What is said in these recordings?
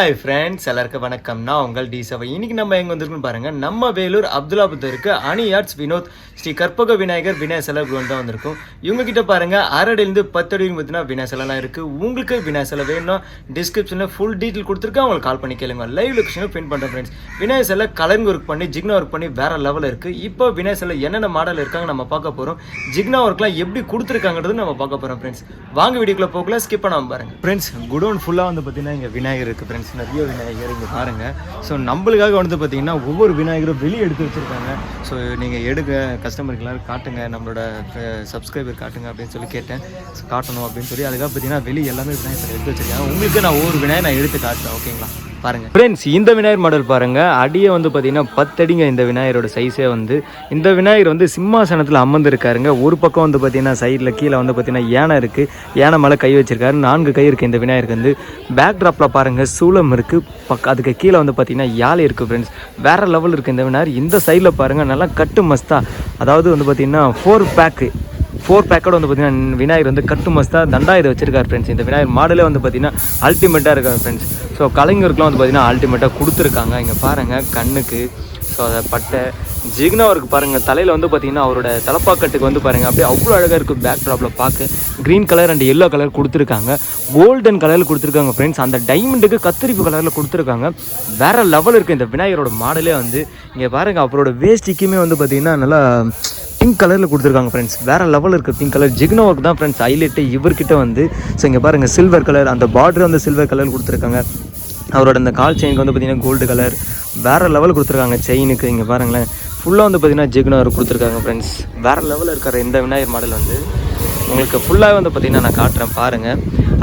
Hi friends எல்லாருக்கும் வணக்கம் நான் உங்கள் டி சவை இன்னைக்கு நம்ம எங்கே வந்திருக்கோம்னு பாருங்கள் நம்ம வேலூர் அப்துல்லா புத்தருக்கு அணி ஆர்ட்ஸ் வினோத் ஸ்ரீ கற்பக விநாயகர் விநாயக செலவு தான் வந்திருக்கும். இவங்க கிட்ட பாருங்க அரடிலிருந்து பத்து அடி பார்த்தீங்கன்னா விநாயக செலலாம் இருக்குது உங்களுக்கு விநாயக செலை வேணும்னா டிஸ்கிரிப்ஷனில் ஃபுல் டீட்டெயில் கொடுத்துருக்கேன். அவங்களுக்கு கால் பண்ணி கேளுங்க. லைவ் லொக்கேஷனும் பின் பண்ணுறேன் ஃப்ரெண்ட்ஸ் விநாயக செலை கலங்கு ஒர்க் பண்ணி ஜிக்னா ஒர்க் பண்ணி வேற லெவலில் இருக்குது இப்போ விநாயக செலை என்னென்ன மாடல் இருக்காங்க நம்ம பார்க்க போகிறோம் ஜிக்னா ஒர்க்லாம் எப்படி கொடுத்துருக்காங்கிறது நம்ம பார்க்க போகிறோம் ஃப்ரெண்ட்ஸ் வாங்க வீடியோக்குள்ள போகல ஸ்கிப் பண்ணாமல் பாருங்க. ஃப்ரெண்ட்ஸ் குடோன் ஃபுல்லாக வந்து பார்த்தீங்கன்னா இங்கே விநாயகர் இருக்குது ஃப்ரெண்ட்ஸ் நிறைய விநாயகர் இங்கே பாருங்கள் ஸோ நம்மளுக்காக வந்து பார்த்தீங்கன்னா ஒவ்வொரு விநாயகரும் வெளியே எடுத்து வச்சுருக்காங்க. ஸோ நீங்கள் எடுக்க கஸ்டமருக்கு எல்லாரும் காட்டுங்க. நம்மளோட சப்ஸ்கிரைபர் காட்டுங்க அப்படின்னு சொல்லி கேட்டேன். காட்டணும் அப்படின்னு சொல்லி அதுக்காக பார்த்தீங்கன்னா வெளியே எல்லாமே விநாயகர் எடுத்து வச்சிருக்காங்க. உங்களுக்கு நான் ஒவ்வொரு விநாயகர் நான் எடுத்து காட்டுறேன். ஓகேங்களா பாருங்க. ஃப்ரெண்ட்ஸ் இந்த விநாயகர் மாடல் பாருங்க. அடியே வந்து பார்த்தீங்கன்னா பத்தடிங்க இந்த விநாயகரோட சைஸே வந்து. இந்த விநாயகர் வந்து சிம்மாசனத்தில் அமர்ந்துருக்காருங்க. ஒரு பக்கம் வந்து பார்த்தீங்கன்னா சைடில் கீழே வந்து பார்த்தீங்கன்னா யானை இருக்குது யானை மேலே கை வச்சிருக்காரு. நான்கு கை இருக்குது இந்த விநாயகருக்கு வந்து. பேக் ட்ராப்பில் பாருங்கள் சூளம் இருக்குது பக்க அதுக்கு கீழே வந்து பார்த்தீங்கன்னா யாழை இருக்குது ஃப்ரெண்ட்ஸ் வேறு லெவல் இருக்குது இந்த விநாயகர். இந்த சைடில் பாருங்கள் நல்லா கட்டு மஸ்தா. அதாவது வந்து பார்த்தீங்கன்னா ஃபோர் பேக்கு ஃபோர் பேக்கோட வந்து பார்த்தீங்கன்னா விநாயகர் வந்து கட்டு மஸ்தா தண்டாயுதம் வச்சிருக்காரு ஃப்ரெண்ட்ஸ் இந்த விநாயகர் மாடலே வந்து பார்த்தீங்கன்னா அல்டிமேட்டாக இருக்காரு ஃப்ரெண்ட்ஸ் ஸோ கலைஞருக்குலாம் வந்து பார்த்தீங்கன்னா அல்டிமேட்டாக கொடுத்துருக்காங்க. இங்கே பாருங்கள் கண்ணுக்கு ஸோ அதை பட்டை ஜிக்னாவருக்கு பாருங்கள் தலையில் வந்து பார்த்தீங்கன்னா அவரோட தலைப்பாக்கட்டுக்கு வந்து பாருங்கள் அப்படியே அவ்வளோ அழகாக இருக்குது பேக் ட்ராப்பில் பார்க்க. Green colour and yellow colour கொடுத்துருக்காங்க. கோல்டன் கலரில் கொடுத்துருக்காங்க ஃப்ரெண்ட்ஸ் அந்த டைமண்டுக்கு கத்திரிப்பு கலரில் கொடுத்துருக்காங்க. வேறு லெவல் இருக்குது இந்த விநாயகரோட மாடலே வந்து. இங்கே பாருங்கள் அவரோட வேஸ்டிக்குமே வந்து பார்த்திங்கன்னா நல்லா பிங்க் கலரில் கொடுத்துருக்காங்க ஃப்ரெண்ட்ஸ் வேறு லெவல் இருக்குது பிங்க் கலர் ஜிக்னோ ஒர்க் தான் ஃப்ரெண்ட்ஸ் ஹைலைட்டு இவர்கிட்ட வந்து ஸோ இங்கே பாருங்கள் சில்வர் கலர் அந்த பார்டர் வந்து சில்வர் கலர் கொடுத்துருக்காங்க. அவரோட அந்த கால் செயினுக்கு வந்து பார்த்தீங்கன்னா கோல்டு கலர் வேறு லெவல் கொடுத்துருக்காங்க செயினுக்கு இங்கே பாருங்களேன். ஃபுல்லாக வந்து பார்த்தீங்கன்னா ஜிக்னோ ஒர்க் கொடுத்துருக்காங்க ஃப்ரெண்ட்ஸ் வேறு லெவலில் இருக்கிற இந்த விநாயகர் மாடல் வந்து. உங்களுக்கு ஃபுல்லாக வந்து பார்த்தீங்கன்னா நான் காட்டுறேன் பாருங்கள்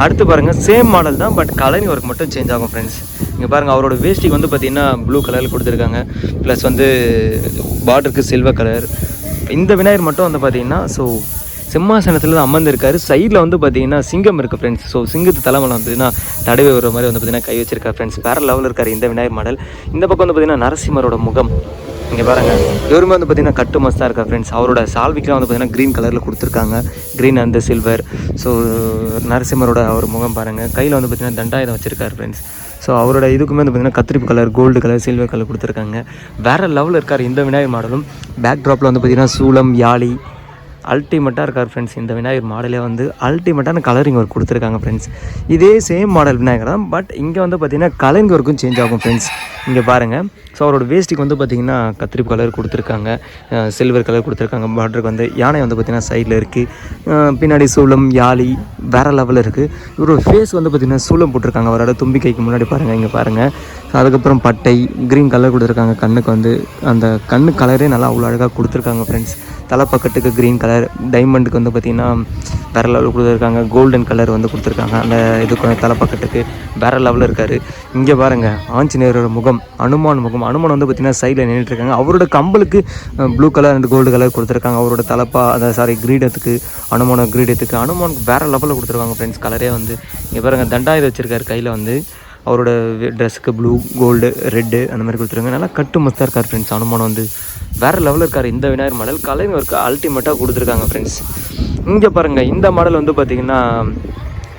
அடுத்து பாருங்கள் சேம் மாடல் தான் பட் கலரிங் ஒர்க் மட்டும் சேஞ்ச் ஆகும் ஃப்ரெண்ட்ஸ் இங்கே பாருங்கள் அவரோட வேஷ்டிக்கு வந்து பார்த்திங்கன்னா ப்ளூ கலரில் கொடுத்துருக்காங்க. ப்ளஸ் வந்து பார்டருக்கு சில்வர் கலர் இந்த விநாயகர் மட்டும் வந்து பார்த்தீங்கன்னா ஸோ சிம்மாசனத்தில் தான் அமர்ந்திருக்காரு சைடில் வந்து பார்த்தீங்கன்னா சிங்கம் இருக்குது ஃப்ரெண்ட்ஸ் ஸோ சிங்கத்து தலைமையில் வந்து தடவை வர மாதிரி வந்து பார்த்தீங்கன்னா கை வச்சிருக்காரு ஃப்ரெண்ட்ஸ் வேறு லெவலில் இருக்கார் இந்த விநாயகர் மாடல். இந்த பக்கம் வந்து பார்த்தீங்கன்னா நரசிம்மரோட முகம். இங்கே பாருங்க. இவருமே வந்து பார்த்தீங்கன்னா கட்டு மஸ்தாக இருக்கா ஃப்ரெண்ட்ஸ் அவரோட சால்விக்கெலாம் வந்து பார்த்தீங்கன்னா க்ரீன் கலரில் கொடுத்துருக்காங்க. க்ரீன் அண்ட் சில்வர் ஸோ நரசிம்மரோட அவர் முகம் பாருங்கள் கையில் வந்து பார்த்தீங்கன்னா தண்டாயுதம் வச்சுருக்காரு ஃப்ரெண்ட்ஸ் ஸோ அவரோட இதுக்குமே வந்து பார்த்தீங்கன்னா கத்திரிப்பு colour gold colour silver colour கொடுத்துருக்காங்க. வேறு லெவலில் இருக்கார் இந்த விநாயகர் மாடலும். பேக் ட்ராப்பில் வந்து பார்த்தீங்கன்னா சூளம் யாழி அல்டிமேட்டாக இருக்கார் ஃப்ரெண்ட்ஸ் இந்த விநாயகர் மாடலே வந்து அல்டிமேட்டான கலரிங் ஒர்க் கொடுத்துருக்காங்க ஃப்ரெண்ட்ஸ் இதே சேம் மாடல் விநாயகர் தான் பட் இங்கே வந்து பார்த்தீங்கன்னா கலரிங் ஒர்க்கும் சேஞ்ச் ஆகும் ஃப்ரெண்ட்ஸ் இங்கே பாருங்கள் ஸோ அவரோட வேஸ்ட்டுக்கு வந்து பார்த்தீங்கன்னா கத்திரிப்பு கலர் கொடுத்துருக்காங்க. சில்வர் கலர் கொடுத்துருக்காங்க. பார்டருக்கு வந்து யானை வந்து பார்த்தீங்கன்னா சைடில் இருக்குது பின்னாடி சூளம் யாழி வேறு லெவலில் இருக்குது இவரோட ஃபேஸ் வந்து பார்த்தீங்கன்னா சூளம் போட்டிருக்காங்க. அவரோட தும்பி கைக்கு முன்னாடி பாருங்கள் இங்கே பாருங்கள் அதுக்கப்புறம் பட்டை க்ரீன் கலர் கொடுத்துருக்காங்க. கண்ணுக்கு வந்து அந்த கண்ணு கலரே நல்லா அவ்வளோ அழகாக கொடுத்துருக்காங்க ஃப்ரெண்ட்ஸ் தலைப்பக்கட்டுக்கு க்ரீன் கலர் டைமண்டுக்கு வந்து பார்த்திங்கன்னா வேறு லெவலில் கொடுத்துருக்காங்க. கோல்டன் கலர் வந்து கொடுத்துருக்காங்க. அந்த இதுக்கு தலைப்பக்கட்டுக்கு வேறு லெவலில் இருக்கார். இங்கே பாருங்கள் ஆஞ்சநேயரோட முகம். அனுமான் முகம் அனுமான் வந்து பார்த்திங்கன்னா சைடில் நின்றுட்டு இருக்காங்க. அவரோட கம்பலுக்கு blue colour and gold colour கொடுத்துருக்காங்க. அவரோட தலப்பா அந்த சாரி கிரீடத்துக்கு அனுமான கிரீடத்துக்கு அனுமானுக்கு வேறு லெவலில் கொடுத்துருக்காங்க ஃப்ரெண்ட்ஸ் கலரே வந்து இங்கே பாருங்கள் தண்டாயுதம் வச்சுருக்காரு கையில் வந்து. அவரோட ட்ரெஸ்ஸுக்கு ப்ளூ கோல்டு ரெட்டு அந்த மாதிரி கொடுத்துருக்காங்க. நல்லா கட்டு மஸ்தாக இருக்கார் ஃப்ரெண்ட்ஸ் அனுமானம் வந்து வேறு லெவலில் இருக்கார். இந்த விநாயகர் மாடல் கலைஞர் ஒர்க்கு அல்டிமேட்டாக கொடுத்துருக்காங்க ஃப்ரெண்ட்ஸ் இங்கே பாருங்கள் இந்த மாடல் வந்து பார்த்திங்கன்னா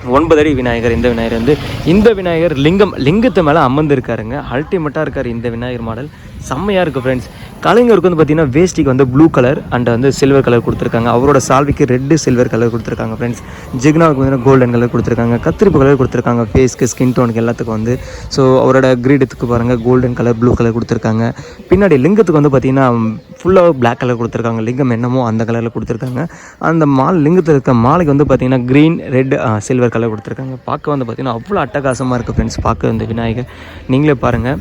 ஒன்பது அடி விநாயகர் இந்த விநாயகர் வந்து இந்த விநாயகர் லிங்கம் லிங்கத்து மேலே அமர்ந்திருக்காருங்க. அல்டிமேட்டாக இருக்கார் இந்த விநாயகர் மாடல் செம்மையாக இருக்குது ஃப்ரெண்ட்ஸ் கலைஞருக்கு வந்து பார்த்தீங்கன்னா வேஸ்டிக்கு வந்து ப்ளூ கலர் அண்ட் வந்து சில்வர் கலர் கொடுத்துருக்காங்க. அவரோட சால்விக்கு ரெட்டு சில்வர் கலர் கொடுத்துருக்காங்க ஃப்ரெண்ட்ஸ் ஜிக்னாவுக்கு வந்து கோல்டன் கலர் கொடுத்துருக்காங்க. கத்திரிப்பு கலர் கொடுத்துருக்காங்க ஃபேஸ்க்கு ஸ்கின் டோனுக்கு எல்லாத்துக்கும் வந்து. ஸோ அவரோட கிரீடத்துக்கு பாருங்கள் கோல்டன் கலர் ப்ளூ கலர் கொடுத்துருக்காங்க. பின்னாடி லிங்கத்துக்கு வந்து பார்த்தீங்கன்னா ஃபுல்லாக பிளாக் கலர் கொடுத்துருக்காங்க. லிங்கம் என்னமோ அந்த கலரில் கொடுத்துருக்காங்க. அந்த மால் லிங்கத்தில் இருக்க மாலைக்கு வந்து பார்த்தீங்கன்னா க்ரீன் ரெட் சில்வர் கலர் கொடுத்துருக்காங்க. பார்க்க வந்து பார்த்தீங்கன்னா அவ்வளோ அட்டகாசமாக இருக்குது ஃப்ரெண்ட்ஸ் பார்க்க வந்து விநாயகர். நீங்களே பாருங்கள்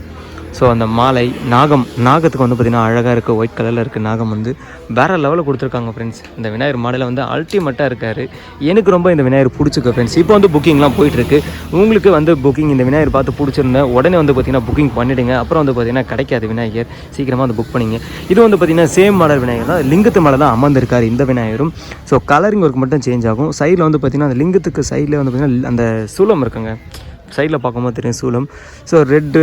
ஸோ அந்த மாலை நாகம் நாகத்துக்கு வந்து பார்த்திங்கன்னா அழகாக இருக்குது ஒயிட் கலரில் இருக்குது நாகம் வந்து. வேறு லெவலில் கொடுத்துருக்காங்க ஃப்ரெண்ட்ஸ் இந்த விநாயகர் மாடலில் வந்து அல்டிமேட்டாக இருக்கார். எனக்கு ரொம்ப இந்த விநாயகர் பிடிச்சிருக்கு ஃப்ரெண்ட்ஸ் இப்போ வந்து புக்கிங்லாம் போயிட்டுருக்கு. உங்களுக்கு வந்து புக்கிங் இந்த விநாயகர் பார்த்து பிடிச்சிருந்தேன் உடனே வந்து பார்த்திங்கன்னா புக்கிங் பண்ணிவிடுங்க அப்புறம் வந்து பார்த்திங்கன்னா கிடைக்காது விநாயகர். சீக்கிரமாக வந்து புக் பண்ணிங்க. இது வந்து பார்த்திங்கன்னா சேம் மாடல் விநாயகர் தான். லிங்கத்து மேலே தான் அமர்ந்திருக்கார் இந்த விநாயகரும். ஸோ கலரிங் ஒர்க் மட்டும் சேஞ்ச் ஆகும். சைடில் வந்து பார்த்திங்கன்னா அந்த லிங்கத்துக்கு சைடில் வந்து பார்த்திங்கன்னா அந்த சூலம் இருக்குங்க. சைடில் பார்க்கும்போது தெரியும் சூலம் so red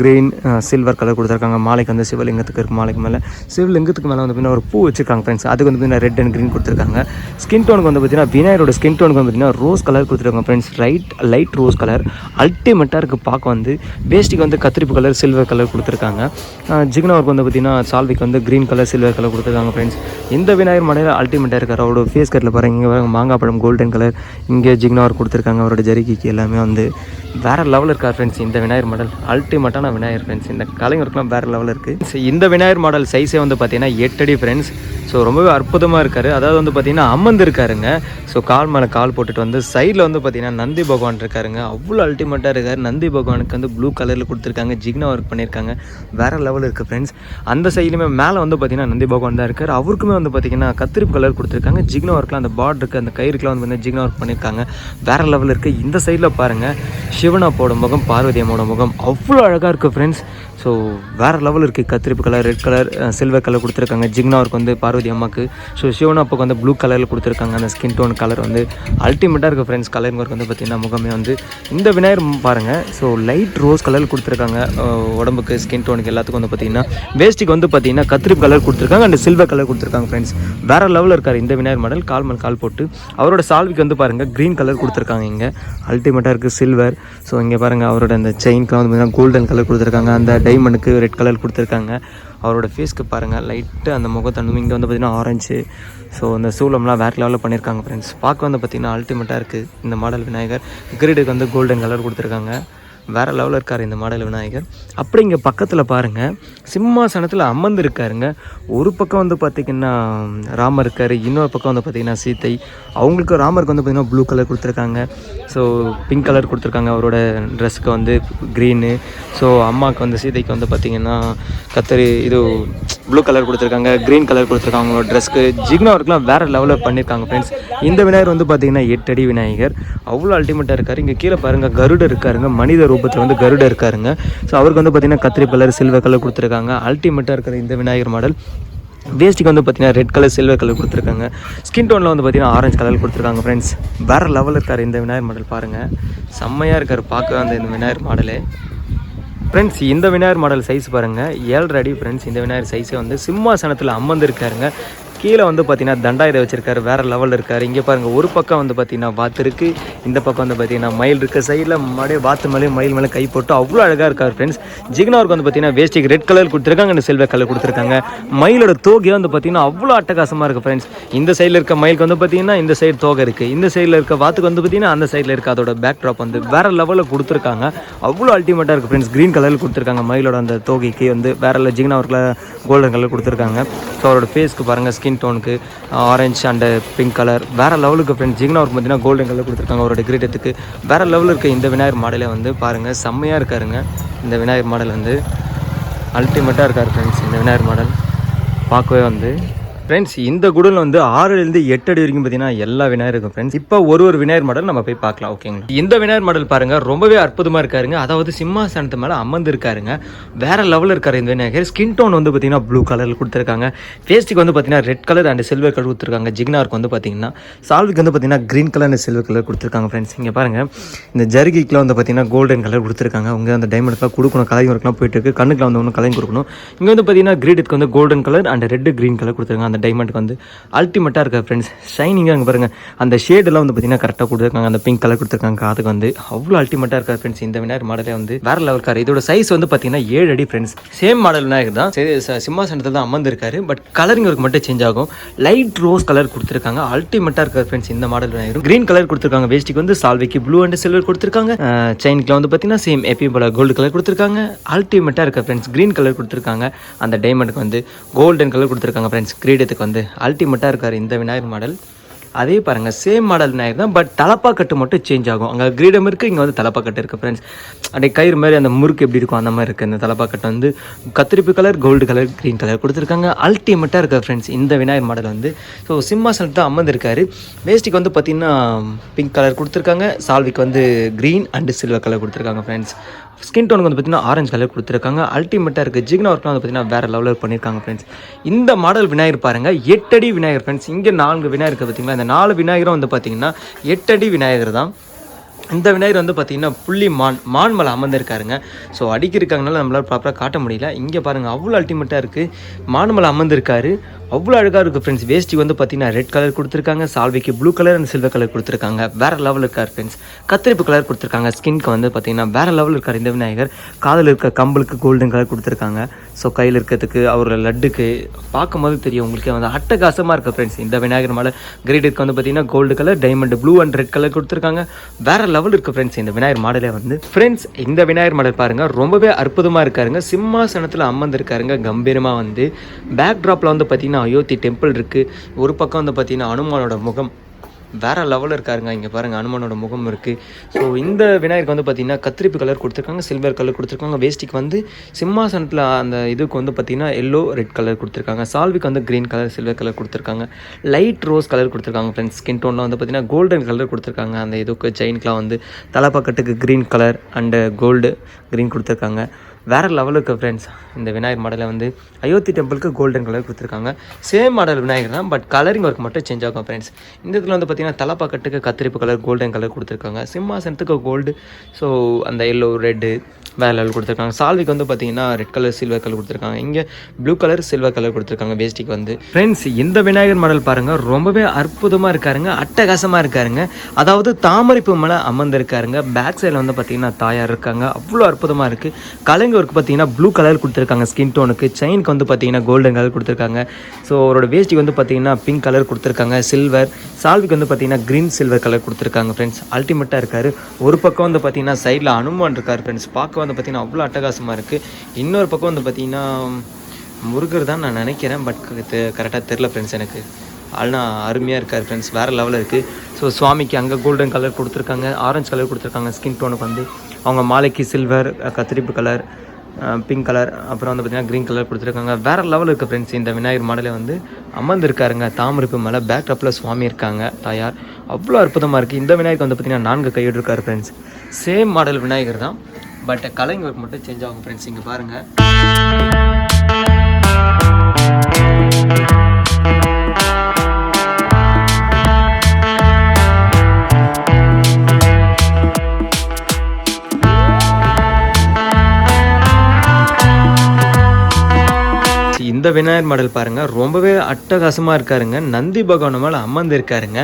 green uh, silver colour uh, கொடுத்துருக்காங்க. மாலைக்கு வந்து சிவலிங்கத்துக்கு இருக்குது மாலைக்கு மேலே சிவலிங்கத்துக்கு மேலே வந்து பார்த்தீங்கன்னா ஒரு பூ வச்சிருக்காங்க ஃப்ரெண்ட்ஸ் அதுக்கு வந்து பார்த்தீங்கன்னா ரெட் அண்ட் க்ரீன் கொடுத்துருக்காங்க. ஸ்கின் டோனுக்கு வந்து பார்த்தீங்கன்னா விநாயகரோட ஸ்கின் டோனுக்கு வந்து பார்த்தீங்கன்னா ரோஸ் கலர் கொடுத்துருக்காங்க friends right light rose colour அல்டிமேட்டாக இருக்குது பார்க்க வந்து. வேஷ்டிக்கு வந்து கத்திரிப்பு கலர் சில்வர் கலர் கொடுத்துருக்காங்க. ஜிக்னவருக்கு வந்து பார்த்தீங்கன்னா சால்விக்கு வந்து க்ரீன் கலர் சில்வர் கலர் கொடுத்துருக்காங்க ஃப்ரெண்ட்ஸ் இந்த விநாயகர் மாடல் அல்டிமேட்டாக இருக்கார். அவரோட ஃபேஸ் கட்டில் பாருங்க இங்கே மாங்காய் பழம் கோல்டன் கலர் இங்கே ஜிக்னவர் கொடுத்துருக்காங்க. அவரோட ஜரிகைக்கு எல்லாமே வந்து வேறு லெவல் இருக்கார் ஃப்ரெண்ட்ஸ் இந்த விநாயகர் மாடல் அல்டிமேட்டான விநாயகர் ஃப்ரெண்ட்ஸ் இந்த கலைஞருக்குலாம் வேறு லெவல் இருக்குது இந்த விநாயகர் மாடல் சைஸே வந்து பார்த்தீங்கன்னா எட்டடி ஃப்ரெண்ட்ஸ் ஸோ ரொம்பவே அற்புதமாக இருக்கார். அதாவது வந்து பார்த்தீங்கன்னா அமர்ந்து இருக்காருங்க. ஸோ கால் மேலே கால் போட்டுட்டு வந்து சைடில் வந்து பார்த்தீங்கன்னா நந்தி பகவான் இருக்காருங்க. அவ்வளோ அல்டிமேட்டாக இருக்கார். நந்தி பகவானுக்கு வந்து ப்ளூ கலரில் கொடுத்துருக்காங்க. ஜிக்னா ஒர்க் பண்ணியிருக்காங்க வேற லெவல் இருக்குது ஃப்ரெண்ட்ஸ் அந்த சைட்லையுமே மேலே வந்து பார்த்தீங்கன்னா நந்தி பகவான் தான் இருக்கார். அவருக்குமே வந்து பார்த்தீங்கன்னா கத்திரிப்பு கலர் கொடுத்துருக்காங்க. ஜிக்னா ஒர்க்கில் அந்த பார்டருக்கு அந்த கயிறுக்குலாம் வந்து பார்த்தீங்கன்னா ஜிக்னா ஒர்க் பண்ணியிருக்காங்க வேற லெவல் இருக்குது இந்த சைடில் பாருங்கள் சிவனப்போட முகம் பார்வதி அம்மோட முகம் அவ்வளோ அழகாக இருக்குது ஃப்ரெண்ட்ஸ் ஸோ வேறு லெவல் இருக்குது கத்திரிப்பு colour red colour silver colour கொடுத்துருக்காங்க. ஜிக்னாவுக்கு வந்து பார்வதி அம்மாவுக்கு ஸோ சிவனாப்புக்கு வந்து ப்ளூ கலரில் கொடுத்துருக்காங்க. அந்த ஸ்கின் டோன் கலர் வந்து அல்டிமேட்டாக இருக்குது ஃப்ரெண்ட்ஸ் கலர் ஒர்க் வந்து பார்த்திங்கன்னா முகமே வந்து இந்த விநாயகர் பாருங்கள் ஸோ லைட் ரோஸ் கலர் கொடுத்துருக்காங்க. உடம்புக்கு ஸ்கின் டோனுக்கு எல்லாத்துக்கும் வந்து பார்த்திங்கன்னா வேஸ்ட்டுக்கு வந்து பார்த்திங்கன்னா கத்திரிப்பு கலர் கொடுத்துருக்காங்க அண்ட் சில்வர் கலர் கொடுத்துருக்காங்க ஃப்ரெண்ட்ஸ் வேறு லெவலில் இருக்கார் இந்த விநாயகர் மாடல் கால் மண் கால் போட்டு அவரோட சால்விக்கு வந்து பாருங்கள் க்ரீன் கலர் கொடுத்துருக்காங்க இங்கே. அல்டிமேட்டாக இருக்குது சில்வர் ஸோ இங்கே பாருங்கள் அவரோட அந்த செயின்க்குலாம் வந்து பார்த்தீங்கன்னா கோல்டன் கலர் கொடுத்துருக்காங்க. அந்த டைமண்டுக்கு ரெட் கலர் கொடுத்துருக்காங்க. அவரோட ஃபேஸ்க்கு பாருங்கள் லைட்டு அந்த முகத்தண்டு இங்கே வந்து பார்த்திங்கன்னா ஆரஞ்சு ஸோ அந்த சூளம்லாம் வேறு லெவலில் பண்ணியிருக்காங்க ஃப்ரெண்ட்ஸ் பார்க்க வந்து பார்த்திங்கன்னா அல்டிமேட்டாக இருக்குது இந்த மாடல் விநாயகர். கிரீடுக்கு வந்து கோல்டன் கலர் கொடுத்துருக்காங்க. வேறு லெவலில் இருக்கார் இந்த மாடல் விநாயகர். அப்படி இங்கே பக்கத்தில் பாருங்கள் சிம்மாசனத்தில் அமர்ந்து இருக்காருங்க. ஒரு பக்கம் வந்து பார்த்திங்கன்னா ராமர் இருக்கார். இன்னொரு பக்கம் வந்து பார்த்திங்கன்னா சீத்தை. அவங்களுக்கு ராமருக்கு வந்து பார்த்திங்கன்னா ப்ளூ கலர் கொடுத்துருக்காங்க. ஸோ பிங்க் கலர் கொடுத்துருக்காங்க. அவரோட ட்ரெஸ்ஸுக்கு வந்து க்ரீனு ஸோ அம்மாவுக்கு வந்து சீதைக்கு வந்து பார்த்திங்கன்னா கத்தரி இது ப்ளூ கலர் கொடுத்துருக்காங்க. க்ரீன் கலர் கொடுத்துருக்காங்க அவங்களோட ட்ரெஸ்க்கு ஜிக்னாவருக்குலாம் வேறு லெவலில் பண்ணியிருக்காங்க ஃப்ரெண்ட்ஸ் இந்த விநாயகர் வந்து பார்த்திங்கன்னா எட்டடி விநாயகர். அவ்வளோ அல்டிமேட்டாக இருக்கார். இங்கே கீழே பாருங்கள் கருடர் இருக்காருங்க. மனித ரூபத்தில் வந்து கருட இருக்காருங்க. ஸோ அவருக்கு வந்து பார்த்திங்கன்னா கத்திரி கலர் சில்வர் கலர் கொடுத்துருக்காங்க. அல்டிமேட்டாக இருக்கிற இந்த விநாயகர் மாடல். வேஸ்ட்டுக்கு வந்து பார்த்தீங்கன்னா ரெட் கலர் சில்வர் கலர் கொடுத்துருக்காங்க. ஸ்கின் டோனில் வந்து பார்த்தீங்கன்னா ஆரஞ்சு கலர் கொடுத்துருக்காங்க ஃப்ரெண்ட்ஸ் வேறு லெவலில் இருக்கார் இந்த விநாயகர் மாடல் பாருங்கள் செம்மையாக இருக்கார் பார்க்க அந்த இந்த விநாயகர் மாடலே. ஃப்ரெண்ட்ஸ் இந்த விநாயகர் மாடல் சைஸ் பாருங்கள் ஏழரை அடி ஃப்ரெண்ட்ஸ் இந்த விநாயகர் சைஸே வந்து சிம்மாசனத்தில் அமர்ந்துருக்காருங்க. கீழே வந்து பார்த்தீங்கன்னா தண்டாயுதம் வச்சிருக்காரு வேற லெவலில் இருக்காரு. இங்கே பாருங்க ஒரு பக்கம் வந்து பார்த்தீங்கன்னா வாத்து இருக்கு இந்த பக்கம் வந்து பார்த்தீங்கன்னா மயில் இருக்க. சைடில் மறுபடியும் வாத்து மேலே மயில் மேலே கை போட்டு அவ்வளோ அழகாக இருக்கார் ஃப்ரெண்ட்ஸ் ஜிக்னாவுக்கு வந்து பார்த்தீங்கன்னா வேஸ்டிக்கு ரெட் கலர் கொடுத்துருக்காங்க இந்த சில்வர் கலர் கொடுத்துருக்காங்க. மயிலோட தோகை வந்து பார்த்தீங்கன்னா அவ்வளோ அட்டகாசமாக இருக்குது ஃப்ரெண்ட்ஸ் இந்த சைடில் இருக்க மயிலுக்கு வந்து பார்த்தீங்கன்னா இந்த சைடு தோகை இருக்குது இந்த சைடில் இருக்க வாத்துக்கு வந்து பார்த்தீங்கன்னா அந்த சைடில் இருக்க அதோட பேக் ட்ராப் வந்து வேற லெவலில் கொடுத்துருக்காங்க. அவ்வளோ அல்டிமேட்டாக இருக்குது ஃப்ரெண்ட்ஸ் க்ரீன் கலரில் கொடுத்துருக்காங்க மயிலோட அந்த தோகைக்கு வந்து வேற ஜிக்னா ஜிக்னாவுக்குள்ள கோல்டன் கலர் கொடுத்துருக்காங்க. ஸோ அவரோட ஃபேஸ்க்கு பாருங்கள் ஸ்கின் டோனுக்கு orange and pink colour uh, வேறு லெவலுக்கு ஃப்ரெண்ட்ஸ் ஜிக்னாவுக்கு பார்த்தீங்கன்னா கோல்டன் கலர் கொடுத்துருக்காங்க ஒரு டெக்ரேட்டத்துக்கு வேறு லெவலில் இருக்க இந்த விநாயகர் மாடலே வந்து பாருங்கள் செம்மையாக இருக்காருங்க. இந்த விநாயகர் மாடல் வந்து அல்டிமேட்டாக இருக்கார் ஃப்ரெண்ட்ஸ் இந்த விநாயகர் மாடல். பார்க்கவே வந்து ஃப்ரெண்ட்ஸ் இந்த குடல் வந்து ஆறுலேருந்து எட்டு அடி வரைக்கும் பார்த்தீங்கன்னா எல்லா விநாயகர் இருக்கும். ஃப்ரெண்ட்ஸ் இப்போ ஒரு ஒரு விநாயகர் மாடல் நம்ம போய் பார்க்கலாம் ஓகேங்களா இந்த விநாயகர் மாடல் பாருங்க ரொம்பவே அற்புதமாக இருக்காருங்க. அதாவது சிம்மாசனத்து மேலே அமர்ந்து இருக்காருங்க வேற லெவலில் இருக்காரு இந்த விநாயகர். ஸ்கின் டோன் வந்து பார்த்தீங்கன்னா ப்ளூ கலரில் கொடுத்துருக்காங்க. ஃபேஸ்டிக்கு வந்து பார்த்தீங்கன்னா red colour and silver colour கொடுத்துருக்காங்க. ஜிக்னாருக்கு வந்து பார்த்தீங்கன்னா சால்விக்கு வந்து பார்த்தீங்கன்னா green colour and silver colour கொடுத்துருக்காங்க ஃப்ரெண்ட்ஸ் இங்கே பாருங்கள் இந்த ஜருகிக்குலாம் வந்து பார்த்தீங்கன்னா கோல்டன் கலர் கொடுத்துருக்காங்க. அவங்க அந்த டைமண்ட்லாம் கொடுக்கணும் கலையும் இருக்கலாம் போயிட்டு இருக்கு. கண்ணுக்குலாம் வந்து ஒன்று கலைஞர் கொடுக்கணும். இங்கே வந்து பார்த்தீங்கன்னா கிரீடுக்கு வந்து golden colour and red green colour கொடுத்துருக்காங்க. அந்த டைமண்டுக்கு வந்து அல்டிமேட்டாக இருக்க ஃப்ரெண்ட்ஸ் ஷைனிங்காக அங்கே பாருங்கள் அந்த ஷேடெல்லாம் வந்து பார்த்தீங்கன்னா கரெக்டாக கொடுத்துருக்காங்க. அந்த பிங்க் கலர் கொடுத்துருக்காங்க. அதுக்கு வந்து அவ்வளோ அல்டிமேட்டாக இருக்கார் ஃப்ரெண்ட்ஸ் இந்த விநாயகர் மாடலே வந்து வேற லெவல் கார் இதோட சைஸ் வந்து பார்த்தீங்கன்னா ஏழு அடி ஃப்ரெண்ட்ஸ் சேம் மாடல் விநாயகர் தான். சரி சிம்மாசனத்தில் தான் அமர்ந்திருக்காரு. பட் கலரிங் ஒர்க் மட்டும் சேஞ்ச் ஆகும். லைட் ரோஸ் கலர் கொடுத்துருக்காங்க. அல்டிமேட்டாக இருக்கார் ஃப்ரெண்ட்ஸ் இந்த மாடல் விநாயகர் க்ரீன் கலர் கொடுத்துருக்காங்க. வேஸ்ட்டுக்கு வந்து சால்வைக்கு ப்ளூ அண்ட் சில்வர் கொடுத்துருக்காங்க. செயினுக்குலாம் வந்து பார்த்தீங்கன்னா சேம் எப்பயும் போல கோல்டு கலர் கொடுத்துருக்காங்க. அல்டிமேட்டாக இருக்க ஃப்ரெண்ட்ஸ் க்ரீன் கலர் கொடுத்துருக்காங்க. அந்த டைமண்டுக்கு வந்து கோல்டன் கலர் கொடுத்துருக்காங்க ஃப்ரெண்ட்ஸ் விஷயத்துக்கு வந்து அல்டிமேட்டாக இருக்கார் இந்த விநாயகர் மாடல். அதே பாருங்கள் சேம் மாடல் விநாயகர் தான் பட் தலப்பா கட்டு மட்டும் சேஞ்ச் ஆகும். அங்கே கிரீடம் இருக்குது இங்கே வந்து தலப்பா கட்டு இருக்குது ஃப்ரெண்ட்ஸ் அப்படியே கயிறு மாதிரி அந்த முறுக்கு எப்படி இருக்கும் அந்த மாதிரி இருக்குது இந்த தலப்பா வந்து கத்திரிப்பு colour gold colour green colour கொடுத்துருக்காங்க. அல்டிமேட்டாக இருக்குது ஃப்ரெண்ட்ஸ் இந்த விநாயகர் மாடல் வந்து. ஸோ சிம்மாசனத்து தான் அமர்ந்திருக்காரு. வேஸ்டிக்கு வந்து பார்த்திங்கன்னா பிங்க் கலர் கொடுத்துருக்காங்க. சால்விக்கு வந்து க்ரீன் அண்டு சில்வர் கலர் கொடுத்துருக்காங்க ஃப்ரெண்ட்ஸ் ஸ்கின் டோனுக்கு வந்து பார்த்தீங்கன்னா ஆரஞ்சு கலர் கொடுத்துருக்காங்க. அல்டிமேட்டாக இருக்குது ஜிக்னா ஒர்க்லாம் வந்து பார்த்தீங்கன்னா வேறு லெவலில் பண்ணியிருக்காங்க ஃப்ரெண்ட்ஸ் இந்த மாடல் விநாயகர் பாருங்கள் எட்டடி விநாயகர் ஃப்ரெண்ட்ஸ் இங்கே நான்கு விநாயகர் இருக்குது பார்த்தீங்களா இந்த நாலு விநாயகரும் வந்து பார்த்தீங்கன்னா எட்டடி விநாயகர் தான். இந்த விநாயகர் வந்து பார்த்தீங்கன்னா புள்ளி மான் மான் மலை அமர்ந்திருக்காருங்க. ஸோ அடிக்கிருக்காங்கனால நம்மளால் ப்ராப்பராக காட்ட முடியல. இங்கே பாருங்கள் அவ்வளோ அல்டிமேட்டாக இருக்குது மான் மலை அமர்ந்திருக்காரு. அவ்வளோ அழகாக இருக்குது ஃப்ரெண்ட்ஸ் வேஷ்டி வந்து பார்த்தீங்கன்னா ரெட் கலர் கொடுத்துருக்காங்க. சால்விக்கு blue colour and silver colour கொடுத்துருக்காங்க. வேறு லெவல் இருக்கார் ஃப்ரெண்ட்ஸ் கத்திரிப்பு கலர் கொடுத்துருக்காங்க. ஸ்கின்க்கு வந்து பார்த்தீங்கன்னா வேறு லெவல் இருக்கார் இந்த விநாயகர். காதில் இருக்க கம்பலுக்கு கோல்டன் கலர் கொடுத்துருக்காங்க. ஸோ கையில் இருக்கிறதுக்கு அவரோட லட்டுக்கு பார்க்கும்போது தெரியும். உங்களுக்கு வந்து அட்டகாசமாக இருக்குது ஃப்ரெண்ட்ஸ் இந்த விநாயகர் மேலே கிரீடுக்கு வந்து பார்த்தீங்கன்னா gold colour diamond blue and red colour கொடுத்துருக்காங்க. வேற லெவல் இருக்குது ஃப்ரெண்ட்ஸ் இந்த விநாயகர் மாடலே வந்து ஃப்ரெண்ட்ஸ் இந்த விநாயகர் மாடல் பாருங்க. ரொம்பவே அற்புதமாக இருக்காருங்க. சிம்மாசனத்தில் அமர்ந்திருக்காருங்க. கம்பீரமாக வந்து பேக் ட்ராப்பில் வந்து பார்த்தீங்கன்னா அயோத்தி டெம்பிள் இருக்குது ஒரு பக்கம் வந்து பார்த்தீங்கன்னா அனுமானோட முகம். வேற லெவலில் இருக்காருங்க. இங்கே பாருங்க அனுமனோட முகம் இருக்குது ஸோ இந்த விநாயகருக்கு வந்து பார்த்தீங்கன்னா கத்திரிப்பு கலர் கொடுத்துருக்காங்க சில்வர் கலர் கொடுத்துருக்காங்க. வேஸ்டிக்கு வந்து சிம்மாசனத்தில் அந்த இதுக்கு வந்து பார்த்தீங்கன்னா எல்லோ ரெட் கலர் கொடுத்துருக்காங்க. சால்விக்கு வந்து க்ரீன் கலர் சில்வர் கலர் கொடுத்துருக்காங்க. லைட் ரோஸ் கலர் கொடுத்துருக்காங்க ஃப்ரெண்ட்ஸ் ஸ்கின் டோனில் வந்து பார்த்தீங்கன்னா கோல்டன் கலர் கொடுத்துருக்காங்க. அந்த இதுக்கு செயின்க்கெலாம் வந்து தலைப்பக்கட்டுக்கு green colour and gold green கொடுத்துருக்காங்க. வேறு லெவலுக்கு ஃப்ரெண்ட்ஸ் இந்த விநாயகர் மாடலை வந்து அயோத்தி டெம்பிளுக்கு கோல்டன் கலர் கொடுத்துருக்காங்க. சேம் மாடல் விநாயகர் தான் பட் கலரிங் ஒர்க் மட்டும் சேஞ்ச் ஆகும் ஃப்ரெண்ட்ஸ் இந்த இதில் வந்து பார்த்திங்கன்னா தலைப்பாக்கட்டுக்கு கத்திரிப்பு கலர் கோல்டன் கலர் கொடுத்துருக்காங்க. சிம்மாசனத்துக்கு கோல்டு ஸோ அந்த எல்லோ ரெட்டு வேறு லெவல் கொடுத்துருக்காங்க. சால்விக்கு வந்து பார்த்தீங்கன்னா ரெட் கலர் சில்வர் கலர் கொடுத்துருக்காங்க. இங்கே ப்ளூ கலர் சில்வர் கலர் கொடுத்துருக்காங்க வேஸ்டிக்கு வந்து. ஃப்ரெண்ட்ஸ் இந்த விநாயகர் மாடல் பாருங்கள் ரொம்பவே அற்புதமாக இருக்காருங்க அட்டகாசமாக இருக்காருங்க. அதாவது தாமரைப்பு மேலே அமர்ந்திருக்காருங்க. பேக் சைடில் வந்து பார்த்தீங்கன்னா தாயார் இருக்காங்க. அவ்வளோ அற்புதமாக இருக்குது கலைங்க ஒர்க் பார்த்தீங்கன்னா ப்ளூ கலர் கொடுத்துருக்காங்க. ஸ்கின் டோனுக்கு செயினுக்கு வந்து பார்த்தீங்கன்னா கோல்டன் கலர் கொடுத்துருக்காங்க. ஸோ அவரோட வேஷ்டிக்கு வந்து பார்த்தீங்கன்னா பிங்க் கலர் கொடுத்துருக்காங்க. சில்வர் சால்விக்கு வந்து பார்த்தீங்கன்னா க்ரீன் சில்வர் கலர் கொடுத்துருக்காங்க ஃப்ரெண்ட்ஸ் அல்டிமேட்டாக இருக்கார். ஒரு பக்கம் வந்து பார்த்தீங்கன்னா சைடில் அனுமான் இருக்கார் ஃப்ரெண்ட்ஸ் பார்க்க வந்து பார்த்தீங்கன்னா அவ்வளோ அட்டகாசமாக இருக்குது இன்னொரு பக்கம் வந்து பார்த்தீங்கன்னா முருகர் தான் நான் நினைக்கிறேன் பட் கரெக்டாக தெரில ஃப்ரெண்ட்ஸ் எனக்கு. ஆனால் அருமையாக இருக்கார் ஃப்ரெண்ட்ஸ் வேறு லெவலில் இருக்குது ஸோ சுவாமிக்கு அங்கே கோல்டன் கலர் கொடுத்துருக்காங்க ஆரஞ்சு கலர் கொடுத்துருக்காங்க ஸ்கின் டோனுக்கு வந்து. அவங்க மாலைக்கு சில்வர் கத்திரிப்பு கலர் பிங்க் கலர் அப்புறம் வந்து பார்த்திங்கன்னா க்ரீன் கலர் கொடுத்துருக்காங்க. வேறு லெவல் இருக்குது ஃப்ரெண்ட்ஸ் இந்த விநாயகர் மாடலே வந்து அமர்ந்திருக்காருங்க. தாமரைப்பு மேலே பேக் ட்ராப்பில் சுவாமி இருக்காங்க தாயார். அவ்வளோ அற்புதமாக இருக்குது இந்த விநாயகர் வந்து பார்த்திங்கன்னா நான்கு கையோடு இருக்கார் ஃப்ரெண்ட்ஸ் சேம் மாடல் விநாயகர் தான். பட் கலைஞர் மட்டும் சேஞ்ச் ஆகும் ஃப்ரெண்ட்ஸ் இங்கே பாருங்கள் இந்த விநாயகர் மாடல் பாருங்க. ரொம்பவே அட்டகாசமாக இருக்காருங்க. நந்தி பகவான் மேலே அமர்ந்திருக்காருங்க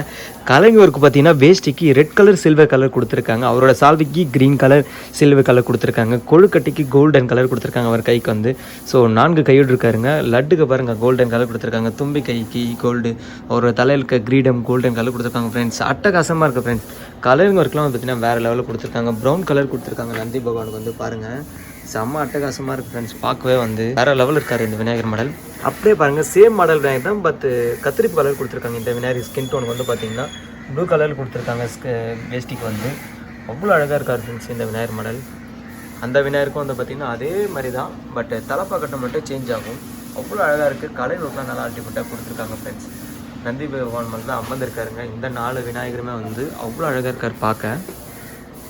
கலைஞருக்கு பார்த்தீங்கன்னா வேஷ்டிக்கு ரெட் கலர் சில்வர் கலர் கொடுத்துருக்காங்க. அவரோட சால்விக்கு க்ரீன் கலர் சில்வர் கலர் கொடுத்துருக்காங்க. கொழுக்கட்டைக்கு கோல்டன் கலர் கொடுத்துருக்காங்க அவர் கைக்கு வந்து. ஸோ நான்கு கையோடு இருக்காருங்க. லட்டுக்கு பாருங்க கோல்டன் கலர் கொடுத்துருக்காங்க. தும்பி கைக்கு கோல்டு அவரோட தலையில் இருக்க கிரீடம் கோல்டன் கலர் கொடுத்துருக்காங்க ஃப்ரெண்ட்ஸ் அட்டகாசமாக இருக்குது ஃப்ரெண்ட்ஸ் கலருங்க ஒர்க்லாம் வந்து பார்த்தீங்கன்னா வேறு லெவலில் கொடுத்துருக்காங்க. ப்ரௌன் கலர் கொடுத்துருக்காங்க நந்தி பகவானுக்கு வந்து பாருங்கள் செம்ம அட்டகாசமாக இருக்குது ஃப்ரெண்ட்ஸ் பார்க்கவே வந்து வேறு லெவல் இருக்கார் இந்த விநாயகர் மாடல். அப்படியே பாருங்கள் சேம் மாடல் விநாயகர் தான் பட் கத்திரிப்பு கலர் கொடுத்துருக்காங்க இந்த விநாயகர். ஸ்கின் டோன் வந்து பார்த்தீங்கன்னா ப்ளூ கலர் கொடுத்துருக்காங்க வேஷ்டிக்கு வந்து. அவ்வளோ அழகாக இருக்கார் ஃப்ரெண்ட்ஸ் இந்த விநாயகர் மாடல். அந்த விநாயகருக்கும் வந்து பார்த்திங்கன்னா அதே மாதிரி தான் பட் தலைப்பாக்கட்டம் மட்டும் சேஞ்ச் ஆகும். அவ்வளோ அழகாக இருக்குது கலை நோக்கெலாம் நல்லா அல்டிமேட்டாக கொடுத்துருக்காங்க ஃப்ரெண்ட்ஸ் நந்தி பகவான் மேலே தான் அமர்ந்திருக்காருங்க. இந்த நாலு விநாயகருமே வந்து அவ்வளோ அழகாக இருக்கார் பார்க்க.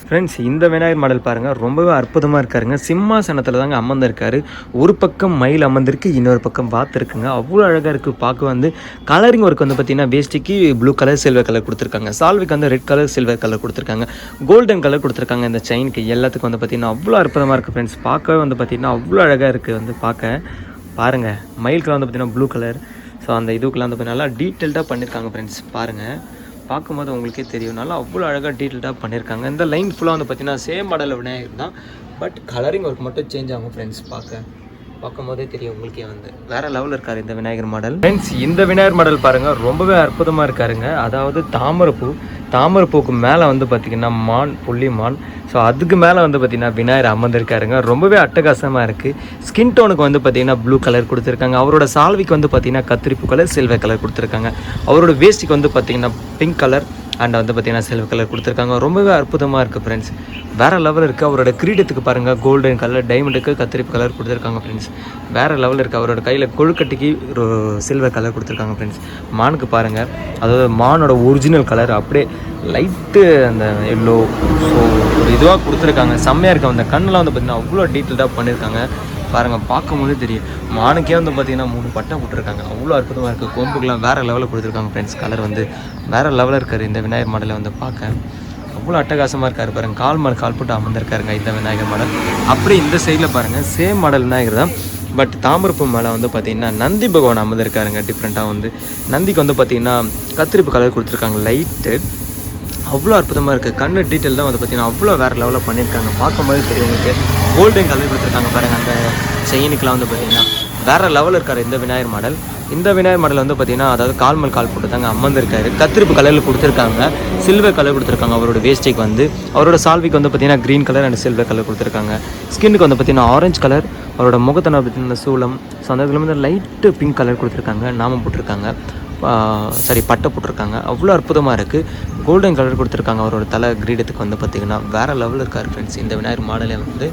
ஃப்ரெண்ட்ஸ் இந்த விநாயகர் மாடல் பாருங்கள் ரொம்பவே அற்புதமாக இருக்காருங்க. சிம்மாசனத்தில் தாங்க அமர்ந்திருக்காரு. ஒரு பக்கம் மயில் அமர்ந்திருக்கு இன்னொரு பக்கம் வாத்து இருக்குங்க. அவ்வளோ அழகாக இருக்குது பார்க்க வந்து கலரிங் ஒர்க் வந்து பார்த்தீங்கன்னா வேஷ்டிக்கு ப்ளூ கலர் சில்வர் கலர் கொடுத்துருக்காங்க. சால்விக்கு வந்து ரெட் கலர் சில்வர் கலர் கொடுத்துருக்காங்க. கோல்டன் கலர் கொடுத்துருக்காங்க இந்த செயினுக்கு எல்லாத்துக்கும் வந்து பார்த்தீங்கன்னா அவ்வளோ அற்புதமாக இருக்குது ஃப்ரெண்ட்ஸ் பார்க்கவே வந்து பார்த்தீங்கன்னா அவ்வளோ அழகாக இருக்குது வந்து பார்க்க. பாருங்கள் மயிலுக்கு வந்து பார்த்தீங்கன்னா ப்ளூ கலர் ஸோ அந்த இதுக்கெல்லாம் வந்து பார்த்தீங்கன்னா நல்லா டீட்டெயில்டாக பண்ணியிருக்காங்க ஃப்ரெண்ட்ஸ் பாருங்கள் பார்க்கும்போது உங்களுக்கே தெரியும். நல்லா அவ்வளோ அழகாக டீட்டெயில்டாக பண்ணியிருக்காங்க. இந்த லைன் ஃபுல்லாக வந்து பார்த்தீங்கன்னா சேம் மாடலில் விநாயகர் தான். பட் கலரிங் ஒர்க் மட்டும் சேஞ்ச் ஆகும் ஃப்ரெண்ட்ஸ் பார்க்க. பார்க்கும்போதே தெரியும் உங்களுக்கே வந்து. வேற லெவலில் இருக்கார் இந்த விநாயகர் மாடல். ஃப்ரெண்ட்ஸ் இந்த விநாயகர் மாடல் பாருங்க ரொம்பவே அற்புதமாக இருக்காருங்க. அதாவது தாமரைப்பூ தாமரைப்பூக்கு மேலே வந்து பார்த்தீங்கன்னா மான் புள்ளி மான். ஸோ அதுக்கு மேலே வந்து பார்த்தீங்கன்னா விநாயகர் அமர்ந்திருக்காருங்க. ரொம்பவே அட்டகாசமாக இருக்குது ஸ்கின் டோனுக்கு வந்து பார்த்தீங்கன்னா ப்ளூ கலர் கொடுத்துருக்காங்க. அவரோட சால்விக்கு வந்து பார்த்தீங்கன்னா கத்திரிப்பு கலர் சில்வர் கலர் கொடுத்துருக்காங்க. அவரோட வேஷ்டிக்கு வந்து பார்த்தீங்கன்னா பிங்க் கலர் அண்ட் வந்து பார்த்தீங்கன்னா சில்வர் கலர் கொடுத்துருக்காங்க. ரொம்பவே அற்புதமாக இருக்குது ஃப்ரெண்ட்ஸ் வேறு லெவல் இருக்குது அவரோட கிரீடத்துக்கு பாருங்கள் கோல்டன் கலர் டைமண்டுக்கு கத்திரிப்பு கலர் கொடுத்துருக்காங்க ஃப்ரெண்ட்ஸ் வேறு லெவலில் இருக்குது அவரோட கையில் கொழுக்கட்டைக்கு ஒரு சில்வர் கலர் கொடுத்துருக்காங்க ஃப்ரெண்ட்ஸ் மானுக்கு பாருங்கள் அதாவது மானோட ஒரிஜினல் கலர் அப்படியே லைட்டு அந்த எல்லோ ஸோ ஒரு இதுவாக கொடுத்துருக்காங்க. செம்மையாக இருக்கு. அந்த கண்ணெலாம் வந்து பார்த்திங்கன்னா அவ்வளோ டீட்டெயில்டாக பண்ணியிருக்காங்க பாருங்கள் பார்க்கும்போது தெரியும். மானுக்கே வந்து பார்த்தீங்கன்னா மூணு பட்டை போட்டிருக்காங்க. அவ்வளோ அற்புதமாக இருக்குது கோம்புக்கெலாம் வேறு லெவலில் கொடுத்துருக்காங்க ஃப்ரெண்ட்ஸ் கலர் வந்து வேறு லெவலில் இருக்கார். இந்த விநாயகர் மாடலை வந்து பார்க்க. அவ்வளோ அட்டகாசமாக இருக்காரு பாருங்கள் கால் மேலே கால் போட்டு அமர்ந்திருக்காருங்க இந்த விநாயகர் மாடல். அப்படி இந்த சைடில் பாருங்கள் சேம் மாடல் விநாயகர் தான். பட் தாமரப்பு மேலே வந்து பார்த்தீங்கன்னா நந்தி பகவான் அமர்ந்திருக்காருங்க. டிஃப்ரெண்ட்டாக வந்து. நந்திக்கு வந்து பார்த்திங்கன்னா கத்திரிப்பு கலர் கொடுத்துருக்காங்க. லைட்டு அவ்வளோ அற்புதமாக இருக்குது கண்ணு டீட்டெயில் தான் வந்து பார்த்தீங்கன்னா அவ்வளோ வேறு லெவலில் பண்ணியிருக்காங்க. பார்க்கும்போது தெரியும் உங்களுக்கு. கோல்டன் கலர் கொடுத்துருக்காங்க பாருங்கள் அந்த செயினுக்கெலாம் வந்து பார்த்தீங்கன்னா வேறு லெவலில் இருக்கார் இந்த விநாயகர் மாடல். இந்த விநாயகர் மாடல் வந்து பார்த்தீங்கன்னா அதாவது கால் மேல் கால் போட்டு தாங்க அமர்ந்திருக்காரு. கத்திரிப்பு கலரில் கொடுத்துருக்காங்க. சில்வர் கலர் கொடுத்துருக்காங்க அவரோட வேஸ்டிக்கு வந்து. அவரோட சால்விக்கு வந்து பார்த்தீங்கன்னா green colour and silver colour கொடுத்துருக்காங்க. ஸ்கின்னுக்கு வந்து பார்த்தீங்கன்னா ஆரஞ்சு கலர் அவரோட முகத்தனை பார்த்தீங்கன்னா சூளம் ஸோ அந்த இதில் வந்து லைட்டு பிங்க் கலர் கொடுத்துருக்காங்க நாமம் போட்டிருக்காங்க. சாரி பட்டை போட்டிருக்காங்க. அவ்வளோ அற்புதமாக இருக்குது கோல்டன் கலர் கொடுத்துருக்காங்க. அவரோட தலை கிரீடத்துக்கு வந்து பார்த்தீங்கன்னா வேறு லெவலில் இருக்கார் ஃப்ரெண்ட்ஸ் இந்த விநாயகர் மாடலே வந்து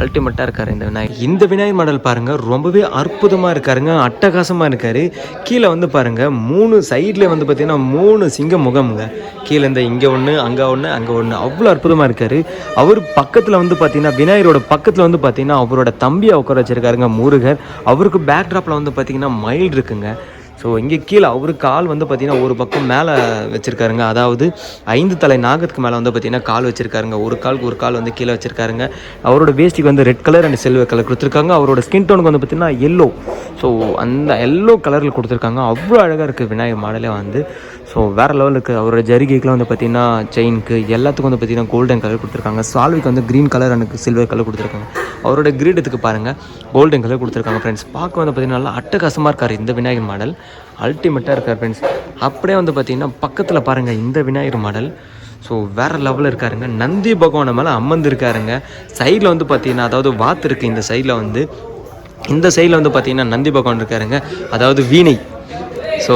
அல்டிமேட்டாக இருக்கார் இந்த விநாயகர். இந்த விநாயகர் மாடல் பாருங்கள் ரொம்பவே அற்புதமாக இருக்காருங்க. அட்டகாசமாக இருக்கார். கீழே வந்து பாருங்கள் மூணு சைடில் வந்து பார்த்தீங்கன்னா மூணு சிங்க முகமுங்க. கீழே இந்த இங்கே ஒன்று அங்கே ஒன்று அங்கே ஒன்று அவ்வளோ அற்புதமாக இருக்கார். அவர் பக்கத்தில் வந்து பார்த்திங்கன்னா விநாயகரோட பக்கத்தில் வந்து பார்த்திங்கன்னா அவரோட தம்பியை உட்கார வச்சிருக்காருங்க முருகர். அவருக்கு பேக் ட்ராப்பில் வந்து பார்த்தீங்கன்னா மயில் இருக்குங்க. ஸோ இங்கே கீழே அவரு கால் வந்து பார்த்தீங்கன்னா ஒரு பக்கம் மேலே வச்சுருக்காருங்க. அதாவது ஐந்து தலை நாகத்துக்கு மேலே வந்து பார்த்தீங்கன்னா கால் வச்சுருக்காருங்க. ஒரு காலுக்கு ஒரு கால் வந்து கீழே வச்சுருக்காருங்க. அவரோட வேஸ்டிக்கு வந்து red colour and silver colour கொடுத்துருக்காங்க. அவரோட ஸ்கின் டோனுக்கு வந்து பார்த்தீங்கன்னா எல்லோ ஸோ அந்த எல்லோ கலரில் கொடுத்துருக்காங்க. அவ்வளோ அழகாக இருக்குது விநாயகர் மாடலே வந்து. ஸோ வேறு லெவலில் இருக்குது அவரோட ஜரிகைக்கெலாம் வந்து பார்த்தீங்கன்னா செயினுக்கு எல்லாத்துக்கும் வந்து பார்த்தீங்கன்னா கோல்டன் கலர் கொடுத்துருக்காங்க. சால்விக்கு வந்து green colour and silver colour கொடுத்துருக்காங்க. அவரோட கிரீடத்துக்கு பாருங்கள் கோல்டன் கலர் கொடுத்துருக்காங்க ஃப்ரெண்ட்ஸ் பார்க்க வந்து பார்த்தீங்கன்னா நல்லா அட்டகாசமாக இருக்கார் இந்த விநாயகர் மாடல். அல்டிமேட்டாக இருக்கார் ஃப்ரெண்ட்ஸ் அப்படியே வந்து பார்த்தீங்கன்னா பக்கத்தில் பாருங்கள் இந்த விநாயகர் மாடல். ஸோ வேறு லெவலில் இருக்காருங்க. நந்தி பகவானை மேலே அமர்ந்துருக்காருங்க. சைடில் வந்து பார்த்தீங்கன்னா அதாவது வாத்து இருக்குது இந்த சைடில் வந்து. இந்த சைடில் வந்து பார்த்தீங்கன்னா நந்தி பகவான் இருக்காருங்க. அதாவது வீணை. ஸோ